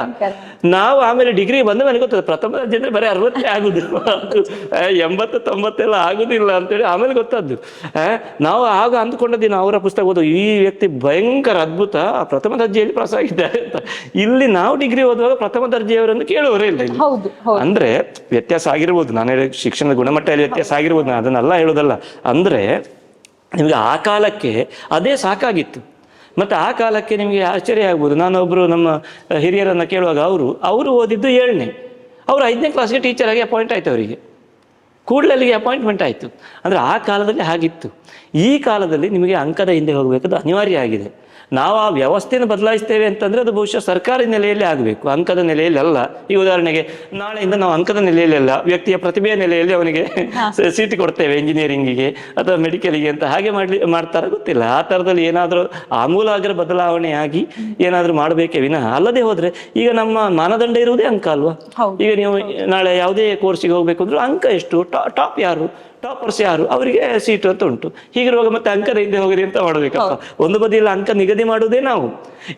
ನಾವು ಆಮೇಲೆ ಡಿಗ್ರಿ ಬಂದ ಮೇಲೆ ಗೊತ್ತದೆ ಪ್ರಥಮ ದರ್ಜೆ ಅಂದ್ರೆ ಬರೀ ಅರವತ್ತೇ ಆಗುದು. ಎಂಬತ್ತು ತೊಂಬತ್ತೆಲ್ಲ ಆಗುದಿಲ್ಲ ಅಂತೇಳಿ ಆಮೇಲೆ ಗೊತ್ತಾದ್ದು. ನಾವು ಆಗ ಅಂದ್ಕೊಂಡದ್ದು ನಾವು ಅವರ ಪುಸ್ತಕ ಓದೋ ಈ ವ್ಯಕ್ತಿ ಭಯಂಕರ ಅದ್ಭುತ ಆ ಪ್ರಥಮ ದರ್ಜೆಯಲ್ಲಿ ಪ್ರಸಾಗಿದ್ದಾರೆ ಆಗಿದ್ದಾರೆ ಅಂತ. ಇಲ್ಲಿ ನಾವು ಡಿಗ್ರಿ ಓದುವಾಗ ಪ್ರಥಮ ದರ್ಜೆಯವರನ್ನು ಕೇಳುವವರೇ ಇಲ್ಲ ಅಂದ್ರೆ ವ್ಯತ್ಯಾಸ ಆಗಿರ್ಬೋದು. ನಾನು ಹೇಳಿ ಶಿಕ್ಷಣದ ಗುಣಮಟ್ಟದಲ್ಲಿ ವ್ಯತ್ಯಾಸ ಆಗಿರ್ಬೋದು. ನಾನು ಅದನ್ನೆಲ್ಲ ಹೇಳೋದಲ್ಲ. ಅಂದ್ರೆ ನಿಮ್ಗೆ ಆ ಕಾಲಕ್ಕೆ ಅದೇ ಸಾಕಾಗಿತ್ತು. ಮತ್ತೆ ಆ ಕಾಲಕ್ಕೆ ನಿಮಗೆ ಆಶ್ಚರ್ಯ ಆಗ್ಬೋದು. ನಾನೊಬ್ರು ನಮ್ಮ ಹಿರಿಯರನ್ನ ಕೇಳುವಾಗ ಅವರು ಅವರು ಓದಿದ್ದು ಏಳನೇ. ಅವರು ಐದನೇ ಕ್ಲಾಸ್ಗೆ ಟೀಚರ್ ಆಗಿ ಅಪಾಯಿಂಟ್ ಆಯ್ತು ಅವರಿಗೆ. ಕೂಡಲೇ ಅಲ್ಲಿಗೆ ಅಪಾಯಿಂಟ್ಮೆಂಟ್ ಆಯಿತು. ಅಂದರೆ ಆ ಕಾಲದಲ್ಲಿ ಹಾಗಿತ್ತು. ಈ ಕಾಲದಲ್ಲಿ ನಿಮಗೆ ಅಂಕದ ಹಿಂದೆ ಹೋಗಬೇಕಾದ ಅನಿವಾರ್ಯ ಆಗಿದೆ. ನಾವು ಆ ವ್ಯವಸ್ಥೆಯನ್ನು ಬದಲಾಯಿಸ್ತೇವೆ ಅಂತಂದ್ರೆ ಅದು ಬಹುಶಃ ಸರ್ಕಾರಿ ನೆಲೆಯಲ್ಲಿ ಆಗಬೇಕು ಅಂಕದ ನೆಲೆಯಲ್ಲಿ ಅಲ್ಲ. ಈ ಉದಾಹರಣೆಗೆ ನಾಳೆಯಿಂದ ನಾವು ಅಂಕದ ನೆಲೆಯಲ್ಲಿ ಅಲ್ಲ ವ್ಯಕ್ತಿಯ ಪ್ರತಿಭೆಯ ನೆಲೆಯಲ್ಲಿ ಅವನಿಗೆ (laughs) ಸೀಟ್ ಕೊಡ್ತೇವೆ ಇಂಜಿನಿಯರಿಂಗಿಗೆ ಅಥವಾ ಮೆಡಿಕಲಿಗೆ ಅಂತ ಹಾಗೆ ಮಾಡಲಿ ಮಾಡ್ತಾರ ಗೊತ್ತಿಲ್ಲ. ಆ ಥರದಲ್ಲಿ ಏನಾದರೂ ಆಮೂಲಾಗ್ರ ಬದಲಾವಣೆ ಆಗಿ ಏನಾದರೂ ಮಾಡಬೇಕೇ ವಿನಃ. ಅಲ್ಲದೆ ಹೋದ್ರೆ ಈಗ ನಮ್ಮ ಮಾನದಂಡ ಇರುವುದೇ ಅಂಕ ಅಲ್ವಾ? ಈಗ ನೀವು ನಾಳೆ ಯಾವುದೇ ಕೋರ್ಸಿಗೆ ಹೋಗಬೇಕು ಅಂದ್ರೂ ಅಂಕ ಎಷ್ಟು? ಟಾಪ್ ಯಾರು? ಟಾಪರ್ಸ್ ಯಾರು? ಅವರಿಗೆ ಸೀಟು ಅಂತ ಉಂಟು. ಹೀಗಿರುವಾಗ ಮತ್ತೆ ಅಂಕದ ಹಿಂದೆ ಹೋಗಿರಿ ಅಂತ ಮಾಡಬೇಕಪ್ಪ. ಒಂದು ಬದಿಯಲ್ಲಿ ಅಂಕ ನಿಗದಿ ಮಾಡುವುದೇ ನಾವು.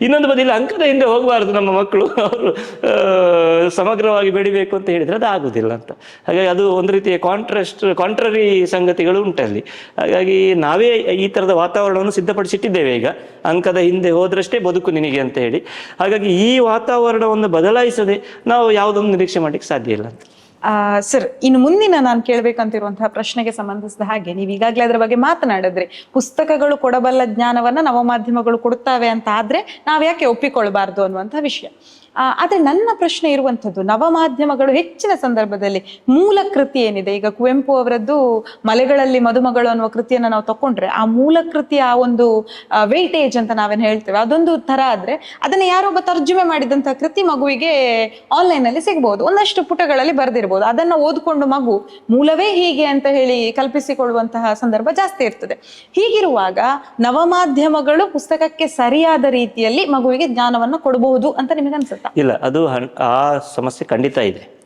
ಇನ್ನೊಂದು ಬದಿಯಲ್ಲಿ ಅಂಕದ ಹಿಂದೆ ಹೋಗಬಾರದು ನಮ್ಮ ಮಕ್ಕಳು. ಅವರು ಸಮಗ್ರವಾಗಿ ಬೆಳಿಬೇಕು ಅಂತ ಹೇಳಿದ್ರೆ ಅದು ಆಗುದಿಲ್ಲ ಅಂತ. ಹಾಗಾಗಿ ಅದು ಒಂದು ರೀತಿಯ ಕಾಂಟ್ರಾಸ್ಟ್ ಕಾಂಟ್ರರಿ ಸಂಗತಿಗಳು ಉಂಟಲ್ಲಿ. ಹಾಗಾಗಿ ನಾವೇ ಈ ಥರದ ವಾತಾವರಣವನ್ನು ಸಿದ್ಧಪಡಿಸಿಟ್ಟಿದ್ದೇವೆ ಈಗ. ಅಂಕದ ಹಿಂದೆ ಹೋದ್ರಷ್ಟೇ ಬದುಕು ನಿನಗೆ ಅಂತ ಹೇಳಿ. ಹಾಗಾಗಿ ಈ ವಾತಾವರಣವನ್ನು ಬದಲಾಯಿಸದೆ ನಾವು ಯಾವುದೊಂದು ನಿರೀಕ್ಷೆ ಮಾಡಲಿಕ್ಕೆ ಸಾಧ್ಯ ಇಲ್ಲ ಅಂತ. ಸರ್, ಇನ್ನು ಮುಂದಿನ ನಾನು ಕೇಳಬೇಕಂತಿರುವಂತಹ ಪ್ರಶ್ನೆಗೆ ಸಂಬಂಧಿಸಿದ ಹಾಗೆ ನೀವು ಈಗಾಗಲೇ ಅದರ ಬಗ್ಗೆ ಮಾತನಾಡಿದ್ರಿ. ಪುಸ್ತಕಗಳು ಕೊಡಬಲ್ಲ ಜ್ಞಾನವನ್ನ ನವಮಾಧ್ಯಮಗಳು ಕೊಡ್ತಾವೆ ಅಂತ ಆದ್ರೆ ನಾವ್ ಯಾಕೆ ಒಪ್ಪಿಕೊಳ್ಬಾರ್ದು ಅನ್ನುವಂಥ ವಿಷಯ. ಆದ್ರೆ ನನ್ನ ಪ್ರಶ್ನೆ ಇರುವಂತದ್ದು ನವಮಾಧ್ಯಮಗಳು ಹೆಚ್ಚಿನ ಸಂದರ್ಭದಲ್ಲಿ ಮೂಲ ಕೃತಿ ಏನಿದೆ? ಈಗ ಕುವೆಂಪು ಅವರದ್ದು ಮಲೆಗಳಲ್ಲಿ ಮದುಮಗಳು ಅನ್ನುವ ಕೃತಿಯನ್ನ ನಾವು ತಕೊಂಡ್ರೆ ಆ ಮೂಲ ಕೃತಿಯ ಆ ಒಂದು ವೆಯ್ಟೇಜ್ ಅಂತ ನಾವೇನು ಹೇಳ್ತೇವೆ, ಅದೊಂದು ತರ ಆದರೆ ಅದನ್ನ ಯಾರೊಬ್ಬ ತರ್ಜುಮೆ ಮಾಡಿದಂತಹ ಕೃತಿ ಮಗುವಿಗೆ ಆನ್ಲೈನಲ್ಲಿ ಸಿಗ್ಬೋದು. ಒಂದಷ್ಟು ಪುಟಗಳಲ್ಲಿ ಬರೆದಿರ್ಬೋದು. ಅದನ್ನ ಓದ್ಕೊಂಡು ಮಗು ಮೂಲವೇ ಹೀಗೆ ಅಂತ ಹೇಳಿ ಕಲ್ಪಿಸಿಕೊಳ್ಳುವಂತಹ ಸಂದರ್ಭ ಜಾಸ್ತಿ ಇರ್ತದೆ. ಹೀಗಿರುವಾಗ ನವಮಾಧ್ಯಮಗಳು ಪುಸ್ತಕಕ್ಕೆ ಸರಿಯಾದ ರೀತಿಯಲ್ಲಿ ಮಗುವಿಗೆ ಜ್ಞಾನವನ್ನು ಕೊಡಬಹುದು ಅಂತ ನಿಮಗೆ ಅನ್ಸುತ್ತಾ ಇಲ್ಲ ಅದು ಆ ಸಮಸ್ಯೆ ಖಂಡಿತ ಇದೆ.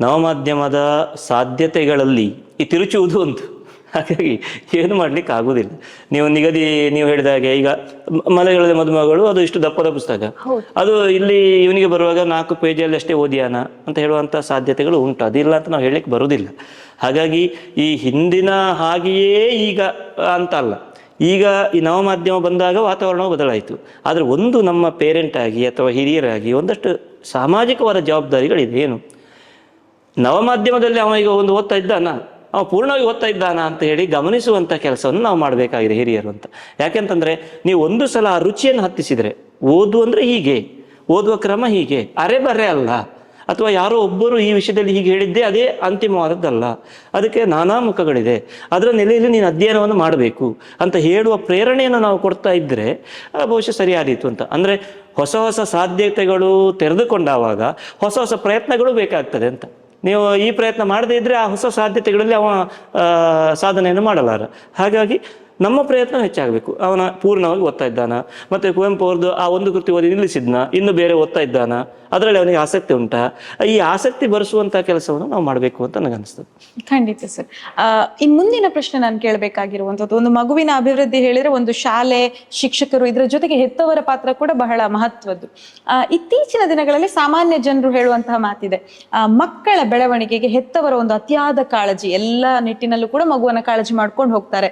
ನವಮಾಧ್ಯಮದ ಸಾಧ್ಯತೆಗಳಲ್ಲಿ ಈ ತಿರುಚುವುದು ಒಂದು ಹಾಗಾಗಿ ಏನು ಮಾಡ್ಲಿಕ್ಕೆ ಆಗುದಿಲ್ಲ. ನೀವು ನಿಗದಿ ನೀವು ಹೇಳಿದ ಹಾಗೆ ಈಗ ಮಲೆಗಳ ಮದುಮಗಳು ಅದು ಇಷ್ಟು ದಪ್ಪದ ಪುಸ್ತಕ. ಅದು ಇಲ್ಲಿ ಇವನಿಗೆ ಬರುವಾಗ ನಾಲ್ಕು ಪೇಜಲ್ಲಿ ಅಷ್ಟೇ ಓದಿಯಾನ ಅಂತ ಹೇಳುವಂಥ ಸಾಧ್ಯತೆಗಳು ಉಂಟು. ಅದಿಲ್ಲ ಅಂತ ನಾವು ಹೇಳಲಿಕ್ಕೆ ಬರುವುದಿಲ್ಲ. ಹಾಗಾಗಿ ಈ ಹಿಂದಿನ ಹಾಗೆಯೇ ಈಗ ಅಂತ ಅಲ್ಲ. ಈಗ ಈ ನವಮಾಧ್ಯಮ ಬಂದಾಗ ವಾತಾವರಣವು ಬದಲಾಯಿತು. ಆದರೆ ಒಂದು ನಮ್ಮ ಪೇರೆಂಟ್ ಆಗಿ ಅಥವಾ ಹಿರಿಯರಾಗಿ ಒಂದಷ್ಟು ಸಾಮಾಜಿಕವಾದ ಜವಾಬ್ದಾರಿಗಳಿದೆ ಏನು ನವಮಾಧ್ಯಮದಲ್ಲಿ ಅವ ಈಗ ಒಂದು ಓದ್ತಾ ಇದ್ದಾನ, ಅವ ಪೂರ್ಣವಾಗಿ ಓದ್ತಾ ಇದ್ದಾನ ಅಂತ ಹೇಳಿ ಗಮನಿಸುವಂಥ ಕೆಲಸವನ್ನು ನಾವು ಮಾಡಬೇಕಾಗಿದೆ ಹಿರಿಯರು ಅಂತ. ಯಾಕೆಂತಂದ್ರೆ ನೀವು ಒಂದು ಸಲ ಆ ರುಚಿಯನ್ನು ಹತ್ತಿಸಿದರೆ ಓದು ಅಂದ್ರೆ ಹೀಗೆ, ಓದುವ ಕ್ರಮ ಹೀಗೆ, ಅರೆ ಬರೆ ಅಲ್ಲ. ಅಥವಾ ಯಾರೋ ಒಬ್ಬರು ಈ ವಿಷಯದಲ್ಲಿ ಹೀಗೆ ಹೇಳಿದ್ದೆ ಅದೇ ಅಂತಿಮವಾದದ್ದಲ್ಲ. ಅದಕ್ಕೆ ನಾನಾ ಮುಖಗಳಿದೆ. ಅದರ ನೆಲೆಯಲ್ಲಿ ನೀನು ಅಧ್ಯಯನವನ್ನು ಮಾಡಬೇಕು ಅಂತ ಹೇಳುವ ಪ್ರೇರಣೆಯನ್ನು ನಾವು ಕೊಡ್ತಾ ಇದ್ದರೆ ಬಹುಶಃ ಸರಿಯಾದೀತು ಅಂತ. ಅಂದರೆ ಹೊಸ ಹೊಸ ಸಾಧ್ಯತೆಗಳು ತೆರೆದುಕೊಂಡಾವಾಗ ಹೊಸ ಹೊಸ ಪ್ರಯತ್ನಗಳು ಬೇಕಾಗ್ತದೆ ಅಂತ. ನೀವು ಈ ಪ್ರಯತ್ನ ಮಾಡದೇ ಇದ್ದರೆ ಆ ಹೊಸ ಸಾಧ್ಯತೆಗಳಲ್ಲಿ ಅವ ಸಾಧನೆಯನ್ನು ಮಾಡಲಾರ. ಹಾಗಾಗಿ ನಮ್ಮ ಪ್ರಯತ್ನ ಹೆಚ್ಚಾಗಬೇಕು. ಅವನ ಪೂರ್ಣವಾಗಿ ಓದ್ತಾ ಇದ್ದಾನ, ಮತ್ತೆ ಕುವೆಂಪು ಅವ್ರದ್ದು ಆ ಒಂದು ಕೃತಿ ಓದಿ ನಿಲ್ಲಿಸಿದ್ನ, ಇನ್ನು ಬೇರೆ ಓದ್ತಾ ಇದ್ದಾನ, ಅದರಲ್ಲಿ ಅವನಿಗೆ ಆಸಕ್ತಿ ಉಂಟಾ. ಈ ಆಸಕ್ತಿ ಬರೆಸುವಂತಹ ಕೆಲಸವನ್ನು ನಾವು ಮಾಡಬೇಕು ಅಂತ ನನಗೆ ಅನಿಸ್ತದೆ. ಖಂಡಿತ ಸರ್. ಇನ್ ಮುಂದಿನ ಪ್ರಶ್ನೆ ನಾನು ಕೇಳಬೇಕಾಗಿರುವಂತದ್ದು ಒಂದು ಮಗುವಿನ ಅಭಿವೃದ್ಧಿ ಹೇಳಿದ್ರೆ ಒಂದು ಶಾಲೆ, ಶಿಕ್ಷಕರು ಇದರ ಜೊತೆಗೆ ಹೆತ್ತವರ ಪಾತ್ರ ಕೂಡ ಬಹಳ ಮಹತ್ವದ್ದು. ಇತ್ತೀಚಿನ ದಿನಗಳಲ್ಲಿ ಸಾಮಾನ್ಯ ಜನರು ಹೇಳುವಂತಹ ಮಾತಿದೆ ಮಕ್ಕಳ ಬೆಳವಣಿಗೆಗೆ ಹೆತ್ತವರ ಒಂದು ಅತಿಯಾದ ಕಾಳಜಿ, ಎಲ್ಲ ನಿಟ್ಟಿನಲ್ಲೂ ಕೂಡ ಮಗುವನ್ನ ಕಾಳಜಿ ಮಾಡ್ಕೊಂಡು ಹೋಗ್ತಾರೆ.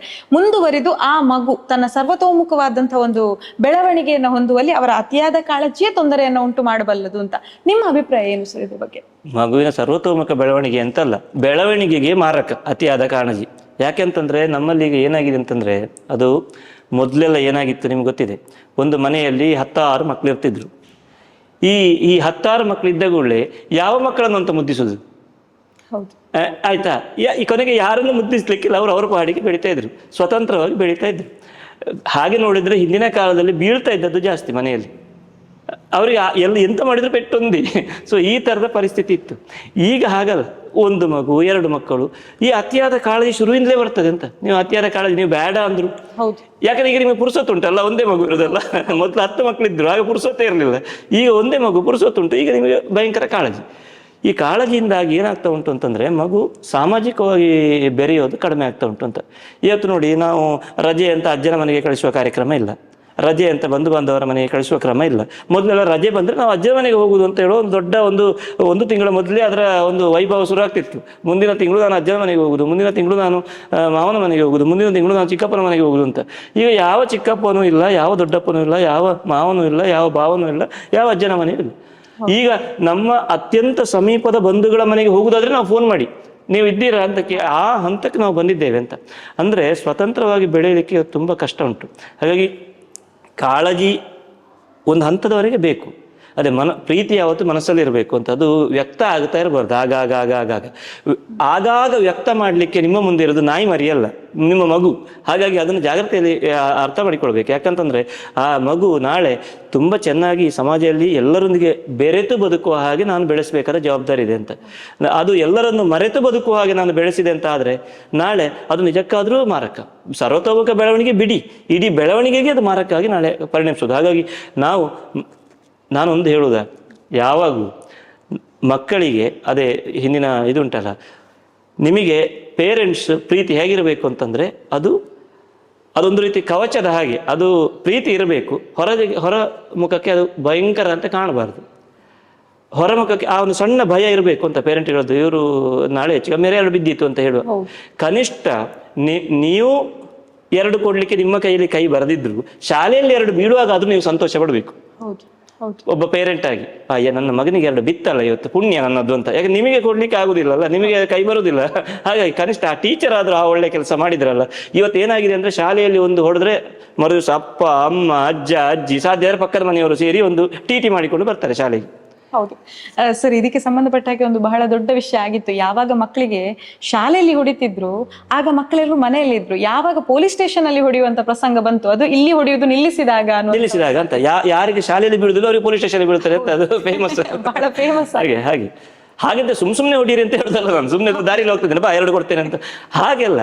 ಮುಂದುವರಿದು ಆ ಮಗು, ತನ್ನ ಸರ್ವತೋಮುಖವಾದಂತಹ ಒಂದು ಬೆಳವಣಿಗೆಯನ್ನು ಹೊಂದುವಲ್ಲಿ ಅವರ ಅತಿಯಾದ ಕಾಳಜಿಯೇ ತೊಂದರೆಯನ್ನು ಉಂಟು ಮಾಡಬಲ್ಲದು ಅಂತ. ನಿಮ್ಮ ಅಭಿಪ್ರಾಯ ಏನು ಸರ್ ಇದ್ರ ಬಗ್ಗೆ? ಮಗುವಿನ ಸರ್ವತೋಮುಖ ಬೆಳವಣಿಗೆ ಅಂತಲ್ಲ, ಬೆಳವಣಿಗೆಗೆ ಮಾರಕ, ಅತಿಯಾದ ಕಾಳಜಿ. ಯಾಕೆಂತಂದ್ರೆ ನಮ್ಮಲ್ಲಿ ಈಗ ಏನಾಗಿದೆ ಅಂತಂದ್ರೆ, ಅದು ಮೊದಲೆಲ್ಲ ಏನಾಗಿತ್ತು ನಿಮ್ಗೆ ಗೊತ್ತಿದೆ? ಒಂದು ಮನೆಯಲ್ಲಿ ಹತ್ತಾರು ಮಕ್ಕಳು ಇರ್ತಿದ್ರು ಈ ಈ ಹತ್ತಾರು ಮಕ್ಕಳು ಇದ್ದ ಕೂಡಲೇ ಯಾವ ಮಕ್ಕಳನ್ನು ಅಂತ ಮುದ್ದಿಸೋದು? ಆಯ್ತಾ? ಯಾ- ಈ ಕೊನೆಗೆ ಯಾರನ್ನು ಮುದ್ದಿಸ್ಲಿಕ್ಕಿಲ್ಲ ಅವರು ಅವ್ರ ಪಾಡಿಗೆ ಬೆಳೀತಾ ಇದ್ರು. ಸ್ವತಂತ್ರವಾಗಿ ಬೆಳೀತಾ ಇದ್ರು. ಹಾಗೆ ನೋಡಿದ್ರೆ ಹಿಂದಿನ ಕಾಲದಲ್ಲಿ ಬೀಳ್ತಾ ಇದ್ದದ್ದು ಜಾಸ್ತಿ ಮನೆಯಲ್ಲಿ. ಅವ್ರಿಗೆ ಎಲ್ಲಿ ಎಂತ ಮಾಡಿದ್ರು ಪೆಟ್ಟೊಂದಿ. ಸೊ ಈ ತರದ ಪರಿಸ್ಥಿತಿ ಇತ್ತು. ಈಗ ಹಾಗಲ್ಲ. ಒಂದು ಮಗು ಎರಡು ಮಕ್ಕಳು. ಈ ಅತಿಯಾದ ಕಾಳಜಿ ಶುರುವಿಂದಲೇ ಬರ್ತದೆ ಅಂತ. ನೀವು ಅತಿಯಾದ ಕಾಳಜಿ ನೀವು ಬೇಡ ಅಂದ್ರು. ಯಾಕಂದ್ರೆ ಈಗ ನಿಮಗೆ ಪುರುಸೊತ್ತು ಉಂಟಲ್ಲ ಒಂದೇ ಮಗು ಇರೋದಲ್ಲ. ಮೊದಲು ಹತ್ತು ಮಕ್ಕಳಿದ್ರು ಆಗ ಪುರುಸೊತ್ತೇ ಇರಲಿಲ್ಲ. ಈಗ ಒಂದೇ ಮಗು ಪುರುಸೊತ್ತುಂಟು ಈಗ ನಿಮಗೆ ಭಯಂಕರ ಕಾಳಜಿ. ಈ ಕಾಳಜಿಯಿಂದಾಗಿ ಏನಾಗ್ತಾ ಉಂಟು ಅಂತಂದರೆ ಮಗು ಸಾಮಾಜಿಕವಾಗಿ ಬೆರೆಯೋದು ಕಡಿಮೆ ಆಗ್ತಾ ಉಂಟು ಅಂತ. ಇವತ್ತು ನೋಡಿ ನಾವು ರಜೆ ಅಂತ ಅಜ್ಜನ ಮನೆಗೆ ಕಳಿಸುವ ಕಾರ್ಯಕ್ರಮ ಇಲ್ಲ. ರಜೆ ಅಂತ ಬಂಧು ಬಾಂಧವರ ಮನೆಗೆ ಕಳಿಸುವ ಕ್ರಮ ಇಲ್ಲ. ಮೊದಲೆಲ್ಲ ರಜೆ ಬಂದರೆ ನಾವು ಅಜ್ಜನ ಮನೆಗೆ ಹೋಗುವುದು ಅಂತ ಹೇಳೋ ಒಂದು ದೊಡ್ಡ ಒಂದು ಒಂದು ತಿಂಗಳ ಮೊದಲೇ ಅದರ ಒಂದು ವೈಭವ ಶುರು ಆಗ್ತಿತ್ತು. ಮುಂದಿನ ತಿಂಗಳು ನಾನು ಅಜ್ಜನ ಮನೆಗೆ ಹೋಗುದು, ಮುಂದಿನ ತಿಂಗಳು ನಾನು ಮಾವನ ಮನೆಗೆ ಹೋಗುದು, ಮುಂದಿನ ತಿಂಗಳು ನಾನು ಚಿಕ್ಕಪ್ಪನ ಮನೆಗೆ ಹೋಗುದು ಅಂತ. ಈಗ ಯಾವ ಚಿಕ್ಕಪ್ಪನೂ ಇಲ್ಲ, ಯಾವ ದೊಡ್ಡಪ್ಪನೂ ಇಲ್ಲ, ಯಾವ ಮಾವನೂ ಇಲ್ಲ, ಯಾವ ಭಾವನೂ ಇಲ್ಲ, ಯಾವ ಅಜ್ಜನ ಮನೆಯೂ ಇಲ್ಲ. ಈಗ ನಮ್ಮ ಅತ್ಯಂತ ಸಮೀಪದ ಬಂಧುಗಳ ಮನೆಗೆ ಹೋಗುದಾದ್ರೆ ನಾವು ಫೋನ್ ಮಾಡಿ. ನೀವು ಇದ್ದೀರಾ ಅಂತಕ್ಕೆ ಆ ಹಂತಕ್ಕೆ ನಾವು ಬಂದಿದ್ದೇವೆ ಅಂತ. ಅಂದ್ರೆ ಸ್ವತಂತ್ರವಾಗಿ ಬೆಳೆಯಲಿಕ್ಕೆ ತುಂಬಾ ಕಷ್ಟ ಉಂಟು. ಹಾಗಾಗಿ ಕಾಳಜಿ ಒಂದು ಹಂತದವರೆಗೆ ಬೇಕು. ಅದೇ ಮನ, ಪ್ರೀತಿ ಯಾವತ್ತು ಮನಸ್ಸಲ್ಲಿ ಇರಬೇಕು ಅಂತ. ಅದು ವ್ಯಕ್ತ ಆಗ್ತಾ ಇರಬಾರ್ದು. ಆಗಾಗ ಆಗಾಗ ಆಗ ಆಗಾಗ ವ್ಯಕ್ತ ಮಾಡಲಿಕ್ಕೆ ನಿಮ್ಮ ಮುಂದೆ ಇರೋದು ನಾಯಿ ಮರಿಯಲ್ಲ ನಿಮ್ಮ ಮಗು. ಹಾಗಾಗಿ ಅದನ್ನು ಜಾಗ್ರತೆಯಲ್ಲಿ ಅರ್ಥ ಮಾಡಿಕೊಳ್ಬೇಕು. ಯಾಕಂತಂದ್ರೆ ಆ ಮಗು ನಾಳೆ ತುಂಬ ಚೆನ್ನಾಗಿ ಸಮಾಜದಲ್ಲಿ ಎಲ್ಲರೊಂದಿಗೆ ಬೆರೆತು ಬದುಕುವ ಹಾಗೆ ನಾನು ಬೆಳೆಸಬೇಕಾದ ಜವಾಬ್ದಾರಿ ಇದೆ ಅಂತ. ಅದು ಎಲ್ಲರನ್ನು ಮರೆತು ಬದುಕುವ ಹಾಗೆ ನಾನು ಬೆಳೆಸಿದೆ ಅಂತ ಆದರೆ ನಾಳೆ ಅದು ನಿಜಕ್ಕಾದರೂ ಮಾರಕ. ಸರ್ವತೋಮುಖ ಬೆಳವಣಿಗೆ ಬಿಡಿ. ಇಡೀ ಬೆಳವಣಿಗೆಗೆ ಅದು ಮಾರಕ ಆಗಿ ನಾಳೆ ಪರಿಣಮಿಸೋದು. ಹಾಗಾಗಿ ನಾವು ನಾನೊಂದು ಹೇಳುವುದ ಯಾವಾಗೂ ಮಕ್ಕಳಿಗೆ ಅದೇ ಹಿಂದಿನ ಇದುಂಟಲ್ಲ ನಿಮಗೆ ಪೇರೆಂಟ್ಸ್ ಪ್ರೀತಿ ಹೇಗಿರಬೇಕು ಅಂತಂದರೆ ಅದು ಅದೊಂದು ರೀತಿ ಕವಚದ ಹಾಗೆ ಅದು ಪ್ರೀತಿ ಇರಬೇಕು. ಹೊರ ಹೊರ ಮುಖಕ್ಕೆ ಅದು ಭಯಂಕರ ಅಂತ ಕಾಣಬಾರ್ದು. ಹೊರಮುಖಕ್ಕೆ ಆ ಒಂದು ಸಣ್ಣ ಭಯ ಇರಬೇಕು ಅಂತ ಪೇರೆಂಟ್ ಹೇಳೋದು ಇವರು ನಾಳೆ ಹೆಚ್ಚು ಮೇರೆ ಎರಡು ಬಿದ್ದಿತ್ತು ಅಂತ ಹೇಳುವ. ಕನಿಷ್ಠ ನೀ- ನೀವು ಎರಡು ಕೊಡ್ಲಿಕ್ಕೆ ನಿಮ್ಮ ಕೈಯಲ್ಲಿ ಕೈ ಬರೆದಿದ್ರು ಶಾಲೆಯಲ್ಲಿ ಎರಡು ಬೀಳುವಾಗ ಅದು ನೀವು ಸಂತೋಷ ಪಡಬೇಕು. ಒಬ್ಬ ಪೇರೆಂಟ್ ಆಗಿ, ಅಯ್ಯ, ನನ್ನ ಮಗನಿಗೆ ಎರಡು ಬಿತ್ತಲ್ಲ ಇವತ್ತು, ಪುಣ್ಯ ನನ್ನದು ಅಂತ. ಯಾಕೆ ನಿಮಗೆ ಕೊಡ್ಲಿಕ್ಕೆ ಆಗುದಿಲ್ಲಲ್ಲ, ನಿಮಗೆ ಕೈ ಬರುದಿಲ್ಲ. ಹಾಗಾಗಿ ಕನಿಷ್ಠ ಆ ಟೀಚರ್ ಆದ್ರೂ ಆ ಒಳ್ಳೆ ಕೆಲಸ ಮಾಡಿದ್ರಲ್ಲ. ಇವತ್ತು ಏನಾಗಿದೆ ಅಂದ್ರೆ ಶಾಲೆಯಲ್ಲಿ ಒಂದು ಹೊಡೆದ್ರೆ ಮರುದಿವಸ ಅಪ್ಪ, ಅಮ್ಮ, ಅಜ್ಜ, ಅಜ್ಜಿ, ಸಾಧ್ಯ ಪಕ್ಕದ ಮನೆಯವರು ಸೇರಿ ಒಂದು ಟೀಟಿ ಮಾಡಿಕೊಂಡು ಬರ್ತಾರೆ ಶಾಲೆಗೆ. ಹೌದು. ಸರ್ ಇದಕ್ಕೆ ಸಂಬಂಧಪಟ್ಟ ಹಾಗೆ ಒಂದು ಬಹಳ ದೊಡ್ಡ ವಿಷಯ ಆಗಿತ್ತು. ಯಾವಾಗ ಮಕ್ಕಳಿಗೆ ಶಾಲೆಯಲ್ಲಿ ಹೊಡಿತಿದ್ರು ಆಗ ಮಕ್ಕಳೆಲ್ಲರೂ ಮನೆಯಲ್ಲಿ ಇದ್ರು. ಯಾವಾಗ ಪೊಲೀಸ್ ಸ್ಟೇಷನ್ ಅಲ್ಲಿ ಹೊಡೆಯುವಂತ ಪ್ರಸಂಗ ಬಂತು? ಅದು ಇಲ್ಲಿ ಹೊಡೆಯುವುದು ನಿಲ್ಲಿಸಿದಾಗ ನಿಲ್ಲಿಸಿದಾಗ ಅಂತ. ಯಾರಿಗೆ ಶಾಲೆಯಲ್ಲಿ ಬೀಳುದಿಲ್ಲ ಅವ್ರಿಗೆ ಪೊಲೀಸ್ ಸ್ಟೇಷನ್ ಬೀಳ್ತಾರೆ ಅಂತ. ಅದು ಫೇಮಸ್ ಬಹಳ ಫೇಮಸ್ ಹಾಗೆ ಹಾಗೆ. ಹಾಗಂತ ಸುಮ್ ಸುಮ್ನೆ ಹೊಡೀರಿ ಅಂತ ಹೇಳುದಲ್ಲ ನಾನು. ಸುಮ್ನೆ ದಾರಿಲಿ ಹೋಗ್ತಿದ್ದೇನೆ. ಬಾ ಎರಡು ಕೊಡ್ತೇನೆ ಅಂತ. ಹಾಗೆಲ್ಲ